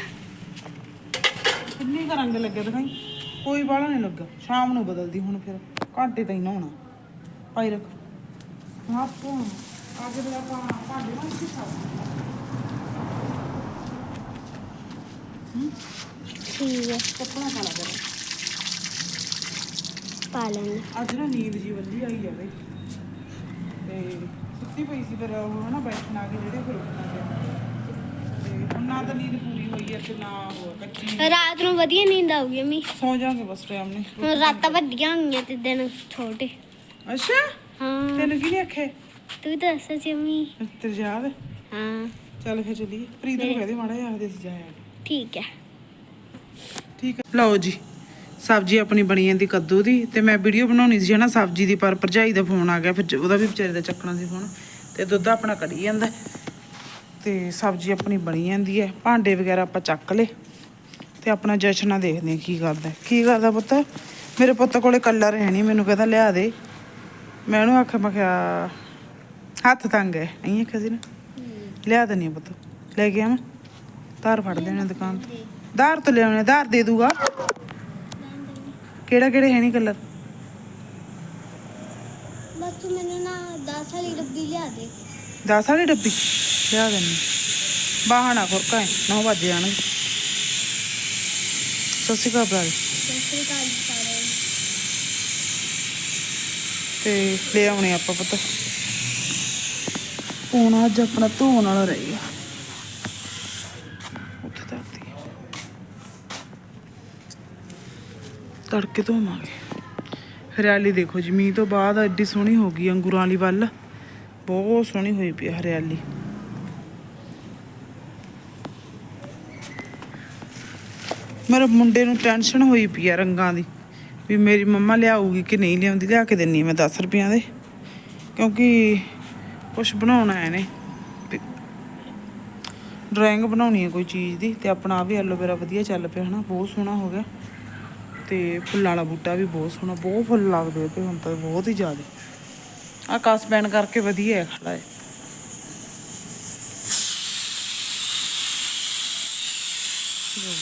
ਕਿੰਨੀ ਕੁ ਰੰਗ ਲੱਗੇ ਦਿਖਾਈ ਕੋਈ ਬਾਲਾ ਨਹੀਂ ਲੱਗਾ। ਸ਼ਾਮ ਨੂੰ ਬਦਲਦੀ ਹੁਣ ਫਿਰ ਘੰਟੇ ਤਾਂ ਹੀ ਨਹਾਉਣਾ। ਪਾਈ ਰੱਖ। ਆਪਾਂ ਅੱਜ ਫਿਰ ਆਪਾਂ ਭਾਂਡੇ ਨਾਲ ਕੀ ਠੀਕ ਹੈ ਕੱਪੜਾ ਪਾ ਲਾ ਕਰ ਪਾ ਲੈਣਾ ਅੱਜ ਨਾ ਨੀਂਦ ਜੀ ਵੱਲੀ ਆਈ ਜਾਵੇ ਤੇ ਸੁੱਤੀ ਪਈ ਸੀ ਫਿਰ ਉਹ ਹਨਾ ਬੈਠਣ ਕੇ ਜਿਹੜੇ ਫਿਰ ਉੱਠਣਾ ਪਿਆ। ਤੇ ਹੁਣ ਨਾ ਤਾਂ ਨੀਂਦ ਪੂਰੀ ਹੋਈ ਹੈ ਤੇ ਨਾ ਉਹ ਕੱਚੀ। ਰਾਤ ਨੂੰ ਵਧੀਆ ਨੀਂਦ ਆਊਗੀ ਮੰਮੀ। ਸੌ ਜਾਾਂਗੇ ਬਸ ਟਾਈਮ ਨੇ ਹੁਣ ਰਾਤਾਂ ਵੱਡੀਆਂ ਹੋਈਆਂ ਤੇ ਦਿਨ ਛੋਟੇ। ਅੱਛਾ? ਹਾਂ। ਤੈਨੂੰ ਕੀ ਆਖੇ ਤੂੰ ਤਾਂ ਦੱਸ ਸੀ ਮੰਮੀ। ਤੇਰੇ ਯਾਦ ਹੈ? ਚੱਲ ਫਿਰ ਚੱਲੀਏ। ਪ੍ਰੀਤ ਨੂੰ ਕਹਦੇ ਮਾੜਾ ਜਿਹਾ ਆਖਦੇ ਸੀ ਜਾਇਆ ਠੀਕ ਹੈ। ਠੀਕ ਹੈ। ਲਓ ਜੀ ਸਬਜ਼ੀ ਆਪਣੀ ਬਣੀ ਜਾਂਦੀ ਕੱਦੂ ਦੀ ਤੇ ਮੈਂ ਵੀਡੀਓ ਬਣਾਉਣੀ ਸੀ ਨਾ ਸਬਜ਼ੀ ਦੀ ਪਰ ਭਰਜਾਈ ਦਾ ਫੋਨ ਆ ਗਿਆ। ਫਿਰ ਉਹਦਾ ਵੀ ਵਿਚਾਰੇ ਦਾ ਚੱਕਣਾ ਸੀ ਫੋਨ ਤੇ ਦੁੱਧ ਆਪਣਾ ਕੜੀ ਜਾਂਦਾ। ਤੇ ਸਬਜ਼ੀ ਆਪਣੀ ਬਣੀ ਜਾਂਦੀ ਹੈ। ਭਾਂਡੇ ਵਗੈਰਾ ਆਪਾਂ ਚੱਕ ਲੇ ਤੇ ਆਪਣਾ ਜਸ਼ਨਾ ਦੇਖਦੇ ਹਾਂ ਕੀ ਕਰਦਾ। ਕੀ ਕਰਦਾ ਪੁੱਤ? ਮੇਰੇ ਪੁੱਤ ਕੋਲੇ ਕਲਰ ਹੈ ਨਹੀਂ ਮੈਨੂੰ ਕਹਿੰਦਾ ਲਿਆ ਦੇ। ਮੈਂ ਉਹਨੂੰ ਆਖਿਆ ਮੈਂ ਕਿਹਾ ਹੱਥ ਤੰਗ ਹੈ। ਐਂ ਆਖਿਆ ਸੀ ਨਾ? ਲਿਆ ਦਨੀ ਪੁੱਤ। ਲੈ ਕੇ ਆਵਾਂ। ਧਾਰ ਫੜ ਦੇਣਾ ਦੁਕਾਨ ਤੋਂ। ਧਾਰ ਤੋਂ ਲਿਆਉਣੇ ਧਾਰ ਦੇ ਦੂਗਾ। ਕਿਹੜਾ ਕਿਹੜੇ ਹੈ ਨਹੀਂ ਕਲਰ? ਬਸ ਮੈਨੂੰ ਨਾ 10 ਵਾਲੀ ਡੱਬੀ ਲਿਆ ਦੇ। 10 ਵਾਲੀ ਡੱਬੀ? ਲਿਆ ਦੇਣੀ ਬਾਹਣਾ ਖੁਰਕਾ ਹੈ 9 ਵਜੇ ਆਣਗੇ ਸਤਿ ਸ਼੍ਰੀ ਅਕਾਲ ਭਰਾ ਜੀ। ਤੇ ਲੈ ਆਉਣੇ ਆਪਾਂ ਪਤਾ। ਹੁਣ ਅੱਜ ਆਪਣਾ ਧੋਣ ਵਾਲਾ ਰਹਿ ਗਿਆ। ਉੱਥੇ ਧਰਤੀ ਤੜਕੇ ਧੋਵਾਂਗੇ ਹਰਿਆਲੀ ਦੇਖੋ ਜੀ, ਮੀਂਹ ਤੋਂ ਬਾਅਦ ਐਡੀ ਸੋਹਣੀ ਹੋ ਗਈ ਅੰਗੂਰਾਂ ਵਾਲੀ ਵੱਲ। ਬਹੁਤ ਸੋਹਣੀ ਹੋਈ ਪਈ ਆ ਹਰਿਆਲੀ। ਮੇਰੇ ਮੁੰਡੇ ਨੂੰ ਟੈਨਸ਼ਨ ਹੋਈ ਪਈ ਆ ਰੰਗਾਂ ਦੀ ਵੀ ਮੇਰੀ ਮੰਮਾ ਲਿਆਊਗੀ ਕਿ ਨਹੀਂ ਲਿਆਉਂਦੀ, ਲਿਆ ਕੇ ਦਿੰਨੀ ਮੈਂ 10 ਰੁਪਈਆਂ ਦੇ। ਕਿਉਂਕਿ ਕੁਝ ਬਣਾਉਣਾ ਹੈ ਨੇ ਡਰਾਇੰਗ ਬਣਾਉਣੀ ਹੈ ਕੋਈ ਚੀਜ਼ ਦੀ ਤੇ ਆਪਣਾ ਆ ਵੀ ਐਲੋਵੇਰਾ ਵਧੀਆ ਚੱਲ ਪਿਆ ਹਨਾ, ਬਹੁਤ ਸੋਹਣਾ ਹੋ ਗਿਆ। ਤੇ ਫੁੱਲਾਂ ਵਾਲਾ ਬੂਟਾ ਵੀ ਬਹੁਤ ਸੋਹਣਾ, ਬਹੁਤ ਫੁੱਲ ਲੱਗਦੇ ਤੇ ਹੁਣ ਤਾਂ ਬਹੁਤ ਹੀ ਜ਼ਿਆਦਾ। ਆ ਕਸ ਪੈਣ ਕਰਕੇ ਵਧੀਆ ਹੈ, ਖੜਾ ਹੈ ਲਓ,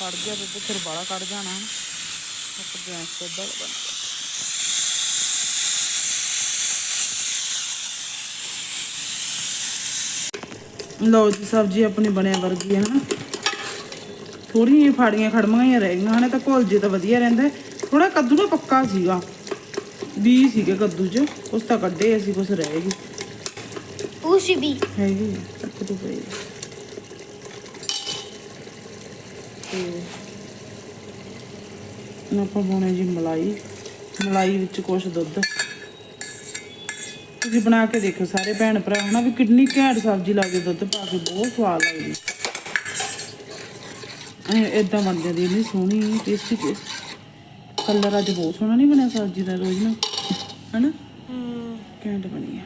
ਕੱਢ ਗਿਆ ਦੁੱਧ ਫਿਰ ਬਾਲਾ ਕੱਢ ਜਾਣਾ ਹਨ ਇੱਕ ਗੈਸ ਤੇ ਬਲ ਬਣ ਗਿਆ। ਲਓ ਜੀ ਸਬਜ਼ੀ ਆਪਣੀ ਬਣਿਆ ਵਰਗੀ ਹੈ ਨਾ ਥੋੜੀਆਂ ਜਿਹੀਆਂ ਫਾੜੀਆਂ ਖੜਮੀਆਂ ਹੀ ਰਹਿ ਗਈਆਂ ਹਣੇ ਤਾਂ ਘੋਲ ਜੇ ਤਾਂ ਵਧੀਆ ਰਹਿੰਦਾ ਥੋੜਾ ਕੱਦੂ ਨਾ ਪੱਕਾ ਸੀਗਾ। ਬੀ ਸੀਗੇ ਕੱਦੂ 'ਚ। ਕੁਛ ਤਾਂ ਕੱਢੇ ਅਸੀਂ ਕੁਛ ਰਹਿ ਗਏ। ਉਸੀ ਵੀ। ਹੈਗੀ ਆ, ਇੱਕ ਦੋ ਪਏ ਆ। ਤੇ ਆਪਾਂ ਪਾਉਣੇ ਜੀ ਮਲਾਈ। ਮਲਾਈ ਵਿੱਚ ਕੁਛ ਦੁੱਧ। ਤੁਸੀਂ ਬਣਾ ਕੇ ਦੇਖੋ ਸਾਰੇ ਭੈਣ ਭਰਾ, ਹਨਾ, ਵੀ ਕਿੰਨੀ ਘੈਂਟ ਸਬਜ਼ੀ ਲੱਗਦੀ ਦੁੱਧ ਪਾ ਕੇ, ਬਹੁਤ ਸਵਾਦ ਲੱਗਦੀ। ਇਦਾਂ ਬਣਦੀ ਦੀ ਇੰਨੀ ਸੋਹਣੀ ਟੇਸਟੀ ਟੇਸਟੀ ਕਲਰ ਅੱਜ ਬਹੁਤ ਸੋਹਣਾ ਨਹੀਂ ਬਣਿਆ ਸਬਜ਼ੀ ਦਾ ਰੋਜ਼ ਨਾ। ਹਨਾ? ਘੈਂਟ ਬਣੀ ਆ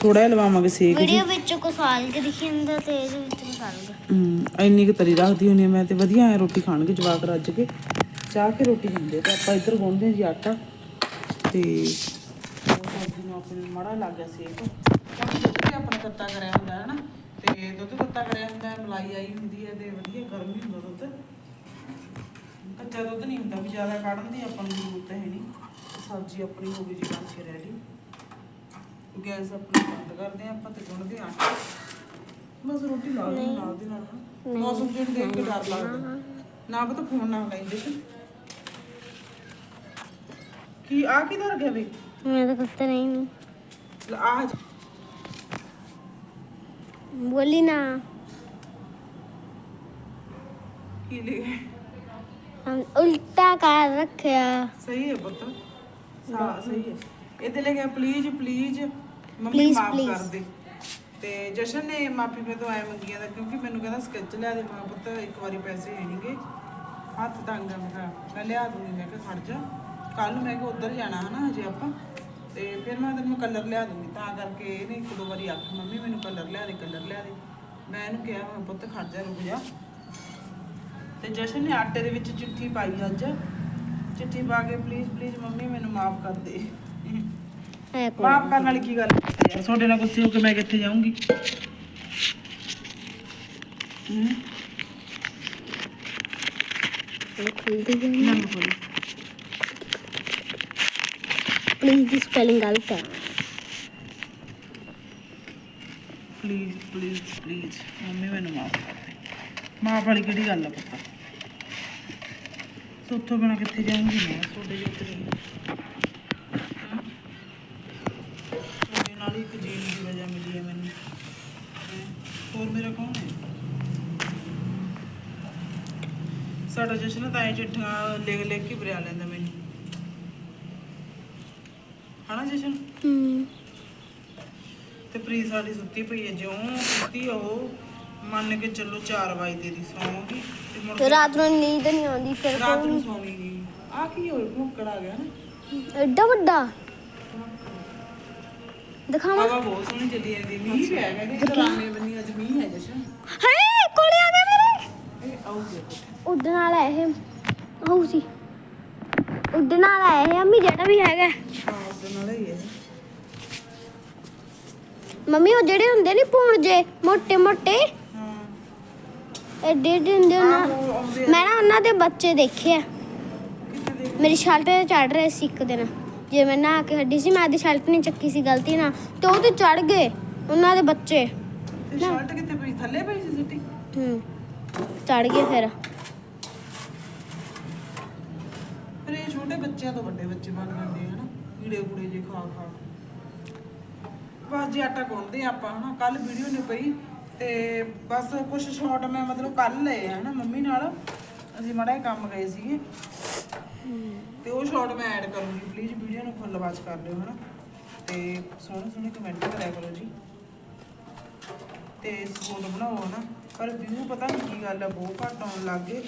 ਥੋੜਾ ਲਵਾਵਾਂਗੇ ਸੇਕ ਵੀਡੀਓ ਵਿੱਚ ਕੋ ਸਾਲ ਕੇ ਦਿਖੀ ਜਾਂਦਾ, ਤੇ ਵਿੱਚ ਮਸਾਲਾ ਹਮ, ਇੰਨੀ ਕੁ ਤਰੀ ਰੱਖਦੀ ਹੁੰਦੀ ਹਾਂ ਮੈਂ ਤੇ ਵਧੀਆ ਐ ਰੋਟੀ ਖਾਣਗੇ ਜਵਾਕ ਰੱਜ ਕੇ। ਚਾਹ ਕੇ ਰੋਟੀ ਖਾਂਦੇ ਤੇ ਆਪਾਂ ਇੱਧਰ ਗੁੰਨਦੇ ਹਾਂ ਜੀ ਆਟਾ। ਤੇ ਉਹ ਸਬਜ਼ੀ ਨੂੰ ਆਪਣੇ ਮੜਾ ਲੱਗ ਗਿਆ ਸੇਕ। ਕਿਉਂਕਿ ਦੁੱਧ ਤੇ ਆਪਣਾ ਤੱਤਾ ਕਰਿਆ ਹੁੰਦਾ ਹੈ ਨਾ ਤੇ ਦੁੱਧ ਤੱਤਾ ਕਰਿਆ ਹੁੰਦਾ ਹੈ, ਮਲਾਈ ਆਈ ਹੁੰਦੀ ਹੈ ਤੇ ਵਧੀਆ ਗਰਮ ਹੀ ਹੁੰਦਾ ਦੁੱਧ। ਕੱਚਾ ਦੁੱਧ ਨਹੀਂ ਹੁੰਦਾ ਵੀ ਜ਼ਿਆਦਾ ਕੱਢਣ ਦੀ ਆਪਾਂ ਨੂੰ ਜ਼ਰੂਰਤ ਹੈ ਨਹੀਂ। ਸਬਜ਼ੀ ਆਪਣੀ ਹੋ ਗਈ ਜੀ ਬਣ ਕੇ ਰੈਡੀ ਗੈਸ ਆਪਣੀ ਬੰਦ ਕਰਦੇ ਹਾਂ ਆਪਾਂ ਤੇ ਗੁੰਨਦੇ ਹਾਂ ਆਟਾ। ਬਸ ਰੋਟੀ ਲਾ ਦੇ ਨਾਲ ਦੇ ਨਾਲ ਨਾ। ਮੌਸਮ ਜਿਹਨੂੰ ਦੇਖ ਕੇ ਡਰ ਲੱਗਦਾ। ਨਾ ਪਤਾ ਫੋਨ ਨਾ ਲੈਂਦੇ ਸੀ ਕੀ ਆ ਕੀ ਧਰ ਗਿਆ ਵੇ? ਮੈਂ ਤਾਂ ਕੁੱਤੇ ਨਹੀਂ। ਨਹੀਂ ਆ ਬੋਲੀ ਨਾ। ਕੀ ਲੈ ਹਮ ਉਲਟਾ ਕਰ ਰੱਖਿਆ। ਸਹੀ ਹੈ ਪੁੱਤ। ਸਾ ਸਹੀ ਹੈ। ਇਹਦੇ ਲਈ ਗਿਆ ਪਲੀਜ਼ ਪਲੀਜ਼ ਮੰਮੀ Please, ਮਾਫ please. ਕਰ ਦੇ। ਤੇ ਜਸ਼ਨ ਨੇ ਮਾਫੀ ਮੇਰੇ ਤੋਂ ਆਏ ਮੰਗੀਆਂ ਦਾ ਕਿਉਂਕਿ ਮੈਨੂੰ ਕਹਿੰਦਾ ਸਕੈਚ ਲਿਆ ਦੇ, ਮਾਂ ਪੁੱਤ ਇੱਕ ਵਾਰੀ ਪੈਸੇ ਹੈ ਨਹੀਂਗੇ ਹੱਥ ਤੰਗ ਆ ਮੈਂ ਕਿਹਾ ਮੈਂ ਲਿਆ ਦੂੰਗੀ, ਮੈਂ ਕਿਹਾ ਖੜ ਜਾ। ਕੱਲ ਨੂੰ ਮੈਂ ਕਿ ਉੱਧਰ ਜਾਣਾ ਹਨਾ ਹਜੇ ਆਪਾਂ। ਤੇ ਫਿਰ ਮੈਂ ਤੈਨੂੰ ਕਲਰ ਲਿਆ ਦੂੰਗੀ। ਤਾਂ ਕਰਕੇ ਇਹਨੇ ਇੱਕ ਦੋ ਵਾਰੀ ਆਖਿਆ ਮੰਮੀ, ਮੈਨੂੰ ਕਲਰ ਲਿਆ ਦੇ, ਕਲਰ ਲਿਆ ਦੇ। ਮੈਂ ਇਹਨੂੰ ਕਿਹਾ, ਮੈਂ ਪੁੱਤ ਖੜ ਜਾ, ਰੁਕ ਜਾ। ਤੇ ਜਸ਼ਨ ਨੇ ਆਟੇ ਦੇ ਵਿੱਚ ਚਿੱਠੀ ਪਾਈ ਅੱਜ। ਚਿੱਠੀ ਪਾ ਕੇ, ਪਲੀਜ਼ ਪਲੀਜ਼ ਮੰਮੀ, ਮੈਨੂੰ ਮਾਫ ਕਰ ਦੇ। ਹੈ ਕੋ ਮਾਫ ਕਰਨ ਵਾਲੀ ਕੀ ਗੱਲ ਹੈ ਯਾਰ ਤੁਹਾਡੇ ਨਾਲ ਗੁੱਸੇ ਹੋ ਕੇ ਮੈਂ ਕਿੱਥੇ ਜਾਊਂਗੀ? ਹੂੰ। ਖੁੱਲਦੀ ਗਈ ਨਾ ਪਲੀਜ਼ ਦੀ ਸਪੈਲਿੰਗ ਗਲਤ ਹੈ ਪਲੀਜ਼ ਪਲੀਜ਼ ਪਲੀਜ਼ ਮੰਮੀ ਮੈਨੂੰ ਮਾਫ ਕਰ ਦੇ। ਮਾਫ ਵਾਲੀ ਕਿਹੜੀ ਗੱਲ ਆ ਪੁੱਤ? ਸੋਥੋਂ ਬਿਨਾ ਕਿੱਥੇ ਜਾਊਂਗੀ ਮੈਂ? ਤੁਹਾਡੇ ਜੋ ਤੇ ਤੁਹਾਡੇ ਨਾਲ ਹੀ ਇੱਕ ਜੀਣ ਦੀ ਵਜ੍ਹਾ ਮਿਲੀ ਹੈ ਮੈਨੂੰ। ਹੋਰ ਮੇਰਾ ਕੌਣ ਹੈ? ਸਾਡਾ ਜਸ਼ਨ ਤਾਂ ਐ ਚਿੱਠੀਆਂ ਲਿਖ ਲਿਖ ਕੇ ਬਰਿਆ ਲੈਂਦਾ ਮੈਨੂੰ। ਹਨਾ ਜਸ਼ਨ? ਹੂੰ। ਤੇ ਪ੍ਰੀਤ ਸਾਡੀ ਸੁੱਤੀ ਪਈ ਹੈ। ਜਿਉਂ ਸੁੱਤੀ ਉਹ ਮੰਨ ਕੇ ਚੱਲੋ 4 ਵਜੇ ਦੀ ਸੌਂਗੀ ਤੇ ਮੁੜ ਤੇ ਕੇ ਰਾਤ ਨੂੰ ਨੀਂਦ ਨਹੀਂ ਆਉਂਦੀ ਫਿਰ ਰਾਤ ਨੂੰ ਸੌਂਗੀ ਆ ਕੀ ਹੋਇਆ? ਭੁੱਕੜ ਆ ਗਿਆ ਨਾ। ਐਡਾ ਵੱਡਾ? ਦਿਖਾਵਾਂ? ਹਵਾ ਬਹੁਤ ਸੋਹਣੀ ਚੱਲੀ ਜਾਂਦੀ ਮੀਂਹ ਪਿਆ ਕਹਿੰਦੇ ਦਰਾਨੇ ਬੰਨੀ ਅੱਜ ਮੀਂਹ ਹੈ ਜਸ਼ਨ। ਹਾਏ ਕੋਲੇ ਆ ਗਿਆ ਮੇਰੇ। ਇਹ ਆਉ ਜੇ ਉੱਡਣ ਵਾਲਾ ਇਹ। ਆਉ ਸੀ। ਉੱਡਣ ਵਾਲਾ ਇਹ ਅੰਮੀ ਜਿਹੜਾ ਵੀ ਹੈਗਾ। ਹਾਂ ਉੱਡਣ ਵਾਲਾ ਹੀ ਹੈ। ਮੰਮੀ ਉਹ ਜਿਹੜੇ ਹੁੰਦੇ ਨਹੀਂ ਪੂੰਜੇ ਮੋٹے ਮੋٹے ਐਡੇ ਐਡੇ ਹੁੰਦੇ ਨਾ ਮੈਂ ਨਾ ਉਹਨਾਂ ਦੇ ਬੱਚੇ ਦੇਖੇ ਆ। ਮੇਰੀ ਛਾਲ ਤੇ ਚੜ ਰਹੇ ਸੀ ਇੱਕ ਦਿਨ। ਜੇ ਮੈਂ ਨਹਾ ਕੇ ਹੱਡੀ ਸੀ ਮੈਂ ਆਦੀ ਸ਼ਰਟ ਨਹੀਂ ਚੱਕੀ ਸੀ ਗਲਤੀ ਨਾਲ। ਤੇ ਉਹ ਤੇ ਚੜ ਗਏ ਉਹਨਾਂ ਦੇ ਬੱਚੇ। ਤੇ ਸ਼ਰਟ ਕਿੱਥੇ ਪਈ? ਥੱਲੇ ਪਈ ਸੀ ਸਿੱਟੀ? ਹੂੰ। ਚੜ ਗਏ ਫਿਰ। ਫਿਰ ਇਹ ਛੋਟੇ ਬੱਚਿਆਂ ਤੋਂ ਵੱਡੇ ਬੱਚੇ ਬਣ ਜਾਂਦੇ ਹਨਾ? ਕੀੜੇ ਕੂੜੇ ਜੇ ਖਾ ਖਾ। ਬਸ ਜੀ ਆਟਾ ਗੁੰਨਦੇ ਆਪਾਂ ਹਨਾ? ਕੱਲ ਵੀਡੀਓ ਨਹੀਂ ਪਈ ਤੇ ਬਸ ਕੁਝ ਸ਼ਾਰਟ ਮੈਂ ਮਤਲਬ ਕੱਲ ਲਏ ਆ ਹਨਾ? ਮੰਮੀ ਨਾਲ। ਅਸੀਂ ਮਾੜਾ ਜਿਹਾ ਕੰਮ ਗਏ ਸੀਗੇ। ਤੇ ਉਹ ਸ਼ਾਰਟ ਮੈਂ ਐਡ ਕਰੂੰਗੀ ਪਲੀਜ਼ ਵੀਡੀਓ ਨੂੰ ਫੁੱਲ ਵਾਚ ਕਰ ਲਿਓ ਹਨਾ? ਤੇ ਸੋਹਣੇ ਸੋਹਣੇ ਕਮੈਂਟ ਕਰਿਆ ਕਰੋ ਜੀ। ਤੇ ਸਪੋਰਟ ਬਣਾਓ ਹਨਾ? ਪਰ ਵਿਊ ਪਤਾ ਨਹੀਂ ਕੀ ਗੱਲ ਆ ਬਹੁਤ ਘੱਟ ਆਉਣ ਲੱਗ ਗਏ।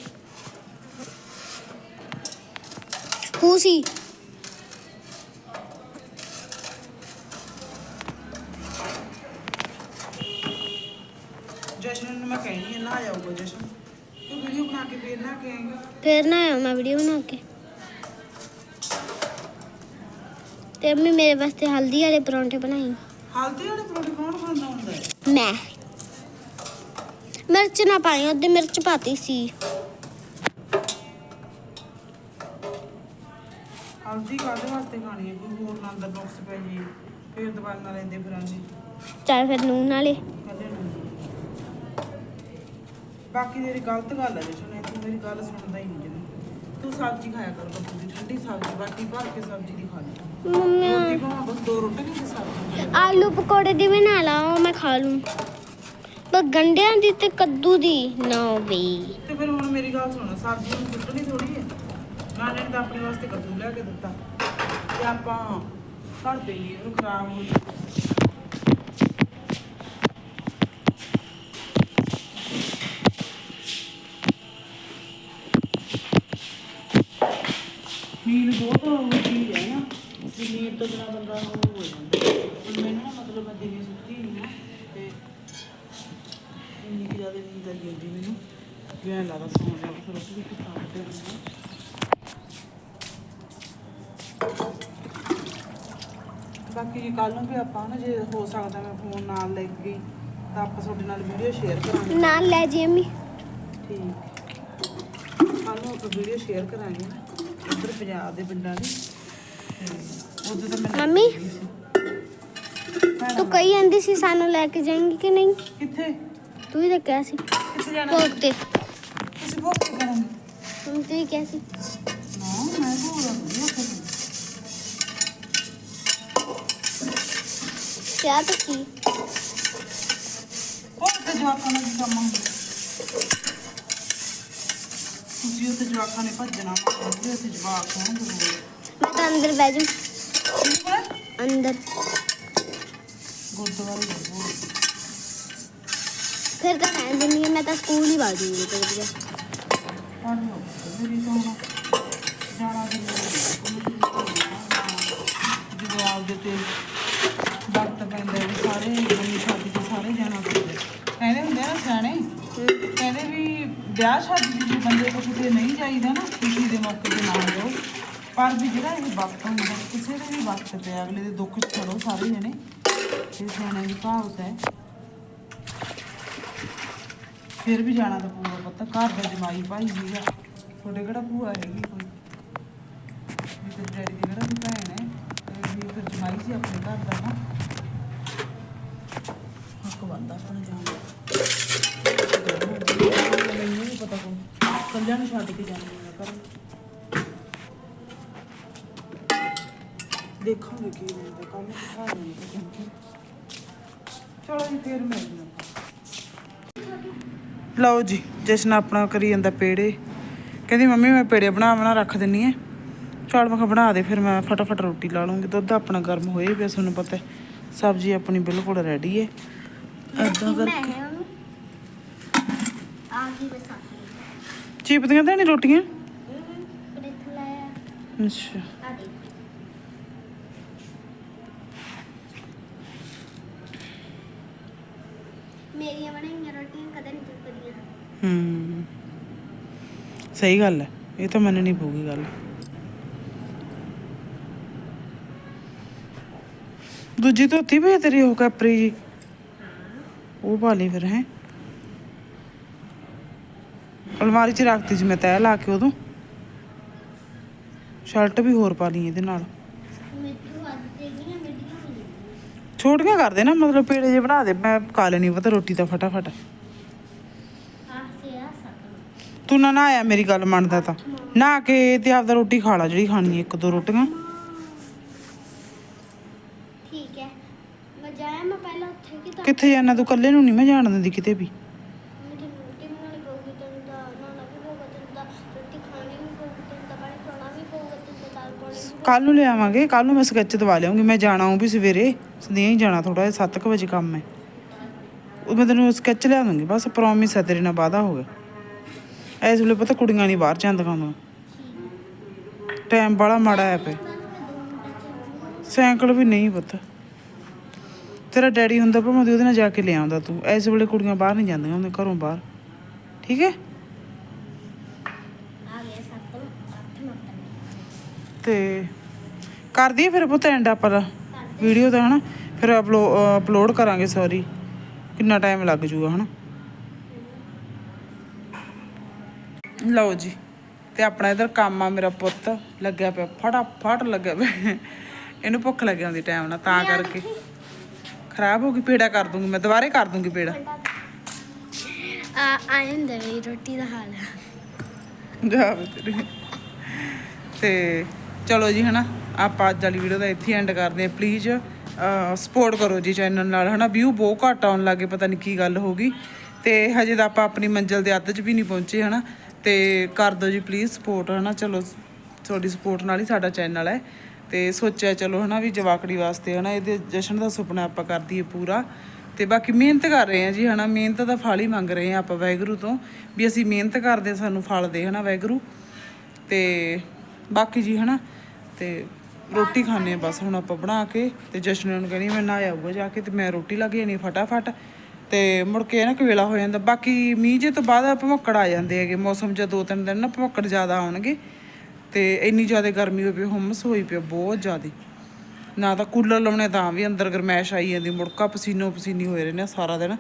ਹੂ ਸੀ? ਜਸ਼ਨ ਨੂੰ ਮੈਂ ਕਹਿਣੀ ਹੈ ਨਾ ਆਊਗਾ ਜਸ਼ਨ। ਤੂੰ ਵੀਡੀਓ ਬਣਾ ਕੇ ਫੇਰ ਨਾ ਕੇ ਆਏਂਗਾ ਫਿਰ ਨਾ ਆਇਆ ਮੈਂ ਵੀਡੀਓ ਬਣਾ ਕੇ। ਤੇ ਅੰਮੀ ਮੇਰੇ ਵਾਸਤੇ ਹਲਦੀ ਵਾਲੇ ਪਰੌਂਠੇ ਬਣਾਈ। ਹਲਦੀ ਵਾਲੇ ਪਰੌਂਠੇ ਕੌਣ ਖਾਂਦਾ ਹੁੰਦਾ ਹੈ? ਮੈਂ। ਮਿਰਚ ਨਾ ਪਾਈ ਉਹਦੇ ਮਿਰਚ ਪਾਤੀ ਸੀ। ਹਲਦੀ ਕਾਹਦੇ ਵਾਸਤੇ ਖਾਣੀ ਹੈ? ਕੋਈ ਹੋਰ ਨਾ ਅੰਦਰ ਨੁਕਸ ਪੈ ਜੀ। ਫਿਰ ਦਵਾਈਆਂ ਲੈਂਦੇ ਫਿਰਾਂਗੇ ਚੱਲ ਫਿਰ ਨੂਨ ਨਾਲੇ। ਕੱਲੇ ਨੂੰ ਬਾਕੀ ਤੇਰੀ ਗਲਤ ਗੱਲ ਹੈ ਜਸ਼ਨ ਤੂੰ ਮੇਰੀ ਗੱਲ ਸੁਣਦਾ ਹੀ ਨਹੀਂ ਜਮੀ ਤੂੰ ਸਬਜ਼ੀ ਖਾਇਆ ਕਰ ਬੱਬੂ ਦੀ ਠੰਡੀ ਸਬਜ਼ੀ ਬਾਟੀ ਭਰ ਕੇ ਸਬਜ਼ੀ ਦੀ ਖਾ ਲਈ। ਮੰਮੀ। ਰੋਟੀ ਭਾਵੇਂ ਬਸ ਦੋ ਰੋਟੀਆਂ ਤੇ ਸਬਜ਼ੀ ਆਲੂ ਪਕੌੜੇ ਦੀ ਬਣਾ ਲਾ ਉਹ ਮੈਂ ਖਾ ਲੂੰ। ਪਰ ਗੰਡਿਆਂ ਦੀ ਤੇ ਕੱਦੂ ਦੀ ਨੋ ਵੇ ਤੇ ਫਿਰ ਹੁਣ ਮੇਰੀ ਗੱਲ ਸੁਣ ਸਬਜ਼ੀ ਨੂੰ ਸੁੱਟਣੀ ਥੋੜੀ ਹੈ। ਨਾਨੇ ਨੇ ਤਾਂ ਆਪਣੇ ਵਾਸਤੇ ਕੱਦੂ ਲਿਆ ਕੇ ਦਿੱਤਾ। ਤੇ ਆਪਾਂ ਘਰ ਦੇ ਹੀ ਉਹਨੂੰ ਖਰਾਬ ਹੋ ਜਾਊ ਨੀਂਦ ਬਹੁਤ ਵੱਡੀ ਹੈ ਨਾ ਵੀ ਨੀਂਦ ਤੋਂ ਬਿਨਾਂ ਬੰਦਾ ਉਹ ਹੋ ਜਾਂਦਾ। ਹੁਣ ਮੈਨੂੰ ਨਾ ਮਤਲਬ ਮੈਂ ਦਿਨੇ ਸੁੱਤੀ ਨਹੀਂ ਨਾ ਤੇ ਇੰਨੀ ਕੁ ਜ਼ਿਆਦਾ ਨੀਂਦ ਆਈ ਜਾਂਦੀ ਮੈਨੂੰ। ਵੀ ਐਂ ਲੱਗਦਾ ਸੌਂ ਜਾ ਫਿਰ ਉਸ ਵਿੱਚ ਕੰਮ ਤੇ ਰਹਿੰਦਾ ਬਾਕੀ ਜੀ ਕੱਲ ਨੂੰ ਵੀ ਆਪਾਂ ਨਾ ਜੇ ਹੋ ਸਕਦਾ ਮੈਂ ਫੋਨ ਨਾਲ ਲੈ ਕੇ ਗਈ ਤਾਂ ਆਪਾਂ ਤੁਹਾਡੇ ਨਾਲ ਵੀਡੀਓ ਸ਼ੇਅਰ ਕਰਾਂਗੇ। ਨਾਲ ਲੈ ਜੀ ਅੰਮੀ ਠੀਕ। ਕੱਲ ਨੂੰ ਆਪਾਂ ਵੀਡੀਓ ਸ਼ੇਅਰ ਕਰਾਂਗੇ ਇੱਧਰ ਪੰਜਾਬ ਦੇ ਪਿੰਡਾਂ ਦੀ। ਤੇ ਉਦੋਂ ਤਾਂ ਮੈਂ ਮੰਮੀ? ਤੂੰ ਕਹੀ ਜਾਂਦੀ ਸੀ ਸਾਨੂੰ ਲੈ ਕੇ ਜਾਏਂਗੀ ਕਿ ਨਹੀਂ? ਕਿੱਥੇ? ਤੂੰ ਹੀ ਤਾਂ ਕਿਹਾ ਸੀ। ਕਿੱਥੇ ਜਾਣਾ? ਭੋਗ ਤੇ। ਤੁਸੀਂ ਭੋਗ ਤੇ ਕਰਾਂਗੇ ਹੁਣ ਤੂੰ ਹੀ ਕਿਹਾ ਸੀ। ਨਾ ਮੈਂ ਭੋਗ ਰੱਖਦੀ ਹਾਂ ਫਿਰ ਕਿਹਾ ਤਾਂ ਕੀ? ਭੋਗ ਤੇ ਜਵਾਕਾਂ ਕੀ ਕੰਮ ਤੁਸੀਂ ਉੱਥੇ ਜਵਾਕਾਂ ਨੇ ਭੱਜਣਾ। ਵਾ ਉੱਥੇ ਉੱਥੇ ਜਵਾਕ ਹੋਣਗੇ ਹੋਰ ਮੈਂ ਤਾਂ ਅੰਦਰ ਬਹਿ ਜਾ ਅੰਦਰ। ਗੁਰਦੁਆਰੇ ਫਿਰ ਤਾਂ ਰਹਿਣ ਦਿੰਦੀ ਹਾਂ, ਮੈਂ ਤਾਂ ਸਕੂਲ ਹੀ ਵਗ ਜੂੰਗੀ ਤੇ ਵਧੀਆ ਪੜ੍ਹ ਲਓ ਮੇਰੀ ਤਾਂ ਹੁਣ ਜਾਣਾ ਵੀ ਨਹੀਂ ਜਦੋਂ ਆਪਦੇ ਤੇ ਵਕਤ ਪੈਂਦਾ ਵੀ ਸਾਰੇ ਬੰਦੇ ਸ਼ਾਦੀ ਤੇ ਸਾਰੇ ਜਾਣਾ ਪੈਂਦਾ ਕਹਿੰਦੇ ਹੁੰਦੇ ਆ ਨਾ ਸਿਆਣੇ ਕਹਿੰਦੇ ਵੀ ਵਿਆਹ ਸ਼ਾਦੀ ਦੇ ਬੰਦੇ ਤੋਂ ਕਿਤੇ ਨਾ ਖੁਸ਼ੀ ਦੇ ਮੌਕੇ ਤੇ ਨਾ ਜਾਓ ਪਰ ਵੀ ਜਿਹੜਾ ਇਹ ਵਕਤ ਹੁੰਦਾ ਕਿਸੇ ਦੇ ਵੀ ਵਕਤ ਤੇ ਅਗਲੇ ਦੇ ਦੁੱਖ ਚ ਸਾਰੇ ਜਣੇ। ਇਹ ਸਿਆਣਿਆਂ ਦੀ ਕਹਾਵਤ ਹੈ। ਫਿਰ ਵੀ ਜਾਣਾ ਤਾਂ ਪੂਰਾ ਪਤਾ। ਘਰ ਦਾ ਜਮਾਈ ਭਾਈ ਸੀਗਾ। ਤੁਹਾਡੇ ਕਿਹੜਾ ਭੂਆ ਹੈਗੀ ਕੋਈ? ਵੀ ਤੇ ਡੈਡੀ ਦੀ ਕਿਹੜਾ ਵੀ ਭੈਣ ਹੈ? ਤੇ ਵੀ ਫਿਰ ਜਮਾਈ ਸੀ ਆਪਣੇ ਘਰ ਦਾ ਨਾ। ਹੱਕ ਬੰਦਾ ਸੁਣ ਜਾਂਦਾ ਮੈਨੂੰ ਨਹੀਂ ਪਤਾ ਕੋਈ ਕੱਲਿਆਂ ਨੂੰ ਛੱਡ ਕੇ ਜਾਂਦੀ ਮੈਂ ਘਰ। ਦੇਖਾਂਗੇ ਕੀ ਹੁੰਦਾ ਕੱਲ ਨੂੰ ਦਿਖਾ ਕਿਉਂਕਿ ਚਲੋ ਜੀ, ਫੇਰ ਮਿਲਦੇ ਹਾਂ ਲਓ ਜੀ, ਜਸ਼ਨ ਆਪਣਾ ਕਰੀ ਜਾਂਦਾ ਪੇੜੇ। ਕਹਿੰਦੀ, ਮੰਮੀ, ਮੈਂ ਪੇੜੇ ਬਣਾ ਬਣਾ ਰੱਖ ਦਿੰਨੀ ਐ ਚਲ ਮੈਂ ਬਣਾ ਦੇ, ਫਿਰ ਮੈਂ ਫਟਾਫਟ ਰੋਟੀ ਲਾ ਲੂੰਗੀ ਦੁੱਧ ਆਪਣਾ ਗਰਮ ਹੋਏ ਪਿਆ ਤੁਹਾਨੂੰ ਪਤਾ ਸਬਜ਼ੀ ਆਪਣੀ ਬਿਲਕੁਲ ਰੈਡੀ ਹੈ। ਏਦਾਂ ਕਰਕੇ ਆ ਗਈ ਬਸਾਖੀ ਚੀਪਦੀਆਂ ਤਾਂ ਨਹੀਂ ਰੋਟੀਆਂ? ਪ੍ਰਿਥ ਲਾਇਆ ਅੱਛਾ। ਆ ਦੇ ਮੇਰੀਆਂ ਬਣਾਈਆਂ ਰੋਟੀਆਂ ਕਦੇ ਨਹੀਂ ਚੁੱਕਦੀਆਂ। ਹੂੰ। ਸਹੀ ਗੱਲ ਹੈ ਇਹ ਤਾਂ ਮੰਨਣੀ ਪਊਗੀ ਗੱਲ। ਦੂਜੀ ਧੋਤੀ ਵੀ ਤੇਰੀ ਉਹ ਕੈਪਰੀ ਜੀ? ਉਹ ਪਾ ਲਈ ਫਿਰ ਹੈ? ਅਲਮਾਰੀ 'ਚ ਰੱਖਤੀ ਸੀ ਮੈਂ ਤੈਅ ਲਾ ਕੇ ਉਦੋਂ। ਸ਼ਰਟ ਵੀ ਹੋਰ ਪਾ ਲਈ ਇਹਦੇ ਨਾਲ। ਛੋਟੀਆਂ ਕਰ ਦੇ ਨਾ ਮਤਲਬ ਪੇੜੇ ਜੇ ਬਣਾ ਦੇ। ਮੈਂ ਪਕਾ ਲੈਣੀ ਪਤਾ ਰੋਟੀ ਤਾਂ ਫਟਾਫਟ। ਤੂੰ ਨਾ ਨਾ ਆਇਆ ਮੇਰੀ ਗੱਲ ਮੰਨਦਾ ਤਾਂ। ਨਾ ਕੇ ਤੇ ਆਪਦਾ ਰੋਟੀ ਖਾ ਲਾ ਜਿਹੜੀ ਖਾਣੀ ਇੱਕ ਦੋ ਰੋਟੀਆਂ। ਠੀਕ ਹੈ। ਮੈਂ ਜਾਇਆ ਮੈਂ ਪਹਿਲਾਂ ਉੱਥੇ ਕਿ ਤਾਂ ਕਿੱਥੇ ਜਾਣਾ? ਤੂੰ ਇਕੱਲੇ ਨੂੰ ਨਹੀਂ ਮੈਂ ਜਾਣ ਦਿੰਦੀ ਕਿਤੇ ਵੀ ਮੇਰੀ ਰੋਟੀ ਬਣਾਉਣੀ ਪਊਗੀ ਤੈਨੂੰ ਤਾਂ ਨਹਾਉਣਾ ਵੀ ਪਊਗਾ ਤੈਨੂੰ ਤਾਂ ਰੋਟੀ ਖਾਣੀ ਵੀ ਪਊਗੀ ਤੈਨੂੰ ਤਾਂ ਪਾਣੀ ਪਿਲਾਉਣਾ ਵੀ ਪਊਗਾ ਤੈਨੂੰ ਤਾਂ ਦਾਲ ਪਾਉਣੀ ਵੀ ਕੱਲ ਨੂੰ ਲਿਆਵਾਂਗੇ ਕੱਲ ਨੂੰ ਮੈਂ ਸਕੈਚ ਦਵਾ ਲਿਆਉਂਗੀ, ਮੈਂ ਜਾਣਾ ਹੂੰ ਵੀ ਸਵੇਰੇ, ਸਦੀਆਂ ਹੀ ਜਾਣਾ ਥੋੜਾ ਜਿਹਾ 7 ਵਜੇ ਕੰਮ ਹੈ। ਉਹ ਮੈਂ ਤੈਨੂੰ ਸਕੈਚ ਲਿਆ ਦੂੰਗੀ, ਬਸ ਪ੍ਰੋਮਿਸ ਹੈ ਤੇਰੇ ਨਾਲ ਵਾਦਾ ਹੋ ਗਿਆ। ਇਸ ਵੇਲੇ ਪਤਾ ਕੁੜੀਆਂ ਨਹੀਂ ਬਾਹਰ ਜਾਂਦੀਆਂ ਹੁੰਦੀਆਂ ਟਾਈਮ ਬੜਾ ਮਾੜਾ ਹੈ ਪਏ ਸਾਈਕਲ ਵੀ ਨਹੀਂ ਪਤਾ। ਤੇਰਾ ਡੈਡੀ ਹੁੰਦਾ ਭਾਵੇਂ ਉਹਦੇ ਨਾਲ ਜਾ ਕੇ ਲਿਆਉਂਦਾ ਤੂੰ, ਇਸ ਵੇਲੇ ਕੁੜੀਆਂ ਬਾਹਰ ਨਹੀਂ ਜਾਂਦੀਆਂ ਹੁੰਦੀਆਂ ਘਰੋਂ ਬਾਹਰ। ਠੀਕ ਹੈ ਆ ਗਿਆ ਸੱਤ ਅੱਠ ਮਿੰਟ ਤੇ ਕਰਦੀ ਫਿਰ ਪੁੱਤ ਐਂਡ ਆਪਾਂ ਵੀਡੀਓ ਦਾ ਹਨਾ? ਫਿਰ ਅਪਲੋਡ ਕਰਾਂਗੇ ਸੌਰੀ ਕਿੰਨਾ ਟਾਈਮ ਲੱਗ ਜੂਗਾ ਹਨਾ? ਲਓ ਜੀ ਤੇ ਆਪਣਾ ਇਧਰ ਕੰਮ ਆ ਮੇਰਾ ਪੁੱਤ। ਲੱਗਿਆ ਪਿਆ ਫਟਾਫਟ ਲੱਗਿਆ ਪਿਆ। ਇਹਨੂੰ ਭੁੱਖ ਲੱਗ ਜਾਂਦੀ ਟਾਈਮ ਨਾਲ ਤਾਂ ਕਰਕੇ। ਖਰਾਬ ਹੋ ਗਈ ਪੇੜਾ ਕਰ ਦੂੰਗੀ ਮੈਂ ਦੁਬਾਰੇ ਕਰ ਦੂੰਗੀ ਪੇੜਾ। ਆ ਆਇੰਦ ਮੇਰੀ ਰੋਟੀ ਦਾ ਹਾਲ ਹੈ ਜਾ ਤੇਰੀ। ਤੇ ਚਲੋ ਜੀ ਹਨਾ ਆਪਾਂ ਅੱਜ ਵਾਲੀ ਵੀਡੀਓ ਦਾ ਇੱਥੇ ਐਂਡ ਕਰਦੇ ਹਾਂ। ਪਲੀਜ਼ ਸਪੋਰਟ ਕਰੋ ਜੀ ਚੈਨਲ ਨਾਲ ਹਨਾ। ਵਿਊ ਬਹੁਤ ਘੱਟ ਆਉਣ ਲੱਗੇ ਪਤਾ ਨਹੀਂ ਕੀ ਗੱਲ ਹੋ ਗਈ। ਤੇ ਹਜੇ ਤਾਂ ਆਪਾਂ ਆਪਣੀ ਮੰਜ਼ਿਲ ਦੇ ਅੱਧ 'ਚ ਵੀ ਨਹੀਂ ਪਹੁੰਚੇ ਹਨਾ। ਤੇ ਕਰ ਦਿਓ ਜੀ ਪਲੀਜ਼ ਸਪੋਰਟ ਹਨਾ। ਚਲੋ ਤੁਹਾਡੀ ਸਪੋਰਟ ਨਾਲ ਹੀ ਸਾਡਾ ਚੈਨਲ ਹੈ। ਤੇ ਸੋਚਿਆ ਚਲੋ ਹਨਾ ਵੀ ਜਵਾਕੜੀ ਵਾਸਤੇ ਹਨਾ ਇਹਦੇ ਜਸ਼ਨ ਦਾ ਸੁਪਨਾ ਆਪਾਂ ਕਰ ਦਈਏ ਪੂਰਾ। ਤੇ ਬਾਕੀ ਮਿਹਨਤ ਕਰ ਰਹੇ ਆ ਜੀ ਹਨਾ। ਮਿਹਨਤ ਦਾ ਫਲ ਹੀ ਮੰਗ ਰਹੇ ਆ ਆਪਾਂ ਵਾਹਿਗੁਰੂ ਤੋਂ ਵੀ ਅਸੀਂ ਮਿਹਨਤ ਕਰਦੇ ਹਾਂ, ਸਾਨੂੰ ਫਲ ਦੇ ਹਨਾ ਵਾਹਿਗੁਰੂ। ਤੇ ਬਾਕੀ ਜੀ ਹਨਾ ਤੇ ਰੋਟੀ ਖਾਣੇ ਆ ਬਸ ਹੁਣ ਆਪਾਂ ਬਣਾ ਕੇ ਤੇ ਜਸ਼ਨ ਨੂੰ ਕਹਿੰਦੀ ਮੈਂ ਨਹਾਇਆ ਆਊਗਾ ਜਾ ਕੇ ਤੇ ਮੈਂ ਰੋਟੀ ਲੱਗ ਜਾਣੀ ਫਟਾਫਟ। ਤੇ ਮੁੜ ਕੇ ਨਾ ਕਵੇਲਾ ਹੋ ਜਾਂਦਾ। ਬਾਕੀ ਮੀਂਹ ਜੇ ਤੋਂ ਬਾਅਦ ਭਮੱਕੜ ਆ ਜਾਂਦੇ ਹੈਗੇ। ਮੌਸਮ ਚ ਦੋ ਤਿੰਨ ਦਿਨ ਨਾ ਭਮੱਕੜ ਜ਼ਿਆਦਾ ਆਉਣਗੇ। ਤੇ ਇੰਨੀ ਜ਼ਿਆਦਾ ਗਰਮੀ ਹੋਈ ਪਈ, ਹੁਮਸ ਹੋਈ ਪਈ ਬਹੁਤ ਜ਼ਿਆਦਾ। ਨਾ ਤਾਂ ਕੂਲਰ ਲਾਉਣੇ ਤਾਂ ਵੀ ਅੰਦਰ ਗਰਮੈਸ਼ ਆਈ ਜਾਂਦੀ। ਮੁੜਕਾ ਪਸੀਨੋ ਪਸੀਨੀ ਹੋਏ ਰਹਿੰਦੇ ਆ ਸਾਰਾ ਦਿਨ।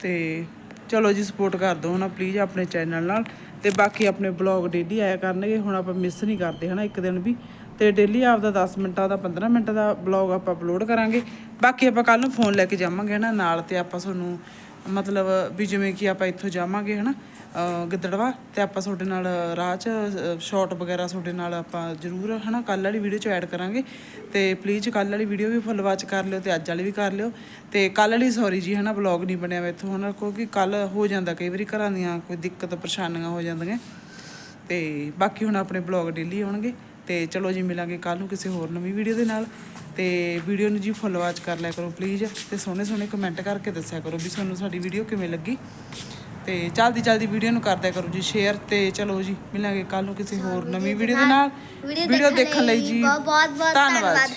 ਤੇ ਚਲੋ ਜੀ ਸਪੋਰਟ ਕਰ ਦਿਓ ਨਾ ਪਲੀਜ਼ ਆਪਣੇ ਚੈਨਲ ਨਾਲ। ਤੇ ਬਾਕੀ ਆਪਣੇ ਬਲੌਗ ਡੇਲੀ ਆਇਆ ਕਰਨਗੇ। ਹੁਣ ਆਪਾਂ ਮਿਸ ਨਹੀਂ ਕਰਦੇ ਹਨਾ, ਇੱਕ ਦਿਨ ਵੀ। ਤੇ ਡੇਲੀ ਆਪਦਾ 10 ਮਿੰਟਾਂ ਦਾ 15 ਮਿੰਟ ਦਾ ਬਲੌਗ ਆਪਾਂ ਅਪਲੋਡ ਕਰਾਂਗੇ। ਬਾਕੀ ਆਪਾਂ ਕੱਲ ਨੂੰ ਫੋਨ ਲੈ ਕੇ ਜਾਵਾਂਗੇ, ਹਨਾ? ਨਾਲ ਤੇ ਆਪਾਂ ਤੁਹਾਨੂੰ ਮਤਲਬ ਵੀ ਜਿਵੇਂ ਕਿ ਆਪਾਂ ਇੱਥੋਂ ਜਾਵਾਂਗੇ, ਹਨਾ? ਅਹ ਗਿੱਦੜਵਾ ਤੇ ਆਪਾਂ ਤੁਹਾਡੇ ਨਾਲ ਰਾਹ 'ਚ ਸ਼ਾਰਟ ਵਗੈਰਾ ਤੁਹਾਡੇ ਨਾਲ ਆਪਾਂ ਜ਼ਰੂਰ, ਹਨਾ? ਕੱਲ ਵਾਲੀ ਵੀਡੀਓ 'ਚ ਐਡ ਕਰਾਂਗੇ। ਤੇ ਪਲੀਜ਼ ਕੱਲ ਵਾਲੀ ਵੀਡੀਓ ਵੀ ਫੁੱਲ ਵਾਚ ਕਰ ਲਿਓ ਤੇ ਅੱਜ ਵਾਲੀ ਵੀ ਕਰ ਲਿਓ। ਤੇ ਕੱਲ ਵਾਲੀ ਸੌਰੀ ਜੀ, ਹਨਾ? ਬਲੌਗ ਨਹੀਂ ਬਣਿਆ ਮੈਥੋਂ ਹਨਾ? ਕਿਉਂਕਿ ਕੱਲ ਹੋ ਜਾਂਦਾ ਕਈ ਵਾਰੀ ਘਰਾਂ ਦੀਆਂ ਕੋਈ ਦਿੱਕਤ, ਪਰੇਸ਼ਾਨੀਆਂ ਹੋ ਜਾਂਦੀਆਂ। ਤੇ ਬਾਕੀ ਹੁਣ ਆਪਣੇ ਬਲੌਗ ਡੇਲੀ ਆਉਣਗੇ। ਤੇ ਚਲੋ ਜੀ ਮਿਲਾਂਗੇ ਕੱਲ ਨੂੰ ਕਿਸੇ ਹੋਰ ਨਵੀਂ ਵੀਡੀਓ ਦੇ ਨਾਲ। ਤੇ ਵੀਡੀਓ ਨੂੰ ਜੀ ਫੁੱਲ ਵਾਚ ਕਰ ਲਿਆ ਕਰੋ ਪਲੀਜ਼ ਤੇ ਸੋਹਣੇ ਸੋਹਣੇ ਕਮੈਂਟ ਕਰਕੇ ਦੱਸਿਆ ਕਰੋ ਵੀ ਤੁਹਾਨੂੰ ਸਾਡੀ ਵੀਡੀਓ ਕਿਵੇਂ ਲੱਗੀ। ਤੇ ਜਲਦੀ ਜਲਦੀ ਵੀਡੀਓ ਨੂੰ ਕਰ ਦਿਆ ਕਰੋ ਜੀ ਸ਼ੇਅਰ ਤੇ ਚਲੋ ਜੀ ਮਿਲਾਂਗੇ ਕੱਲ ਨੂੰ ਕਿਸੇ ਹੋਰ ਨਵੀਂ ਵੀਡੀਓ ਦੇ ਨਾਲ। ਵੀਡੀਓ ਦੇਖਣ ਲਈ ਜੀ। ਬਹੁਤ ਬਹੁਤ ਧੰਨਵਾਦ।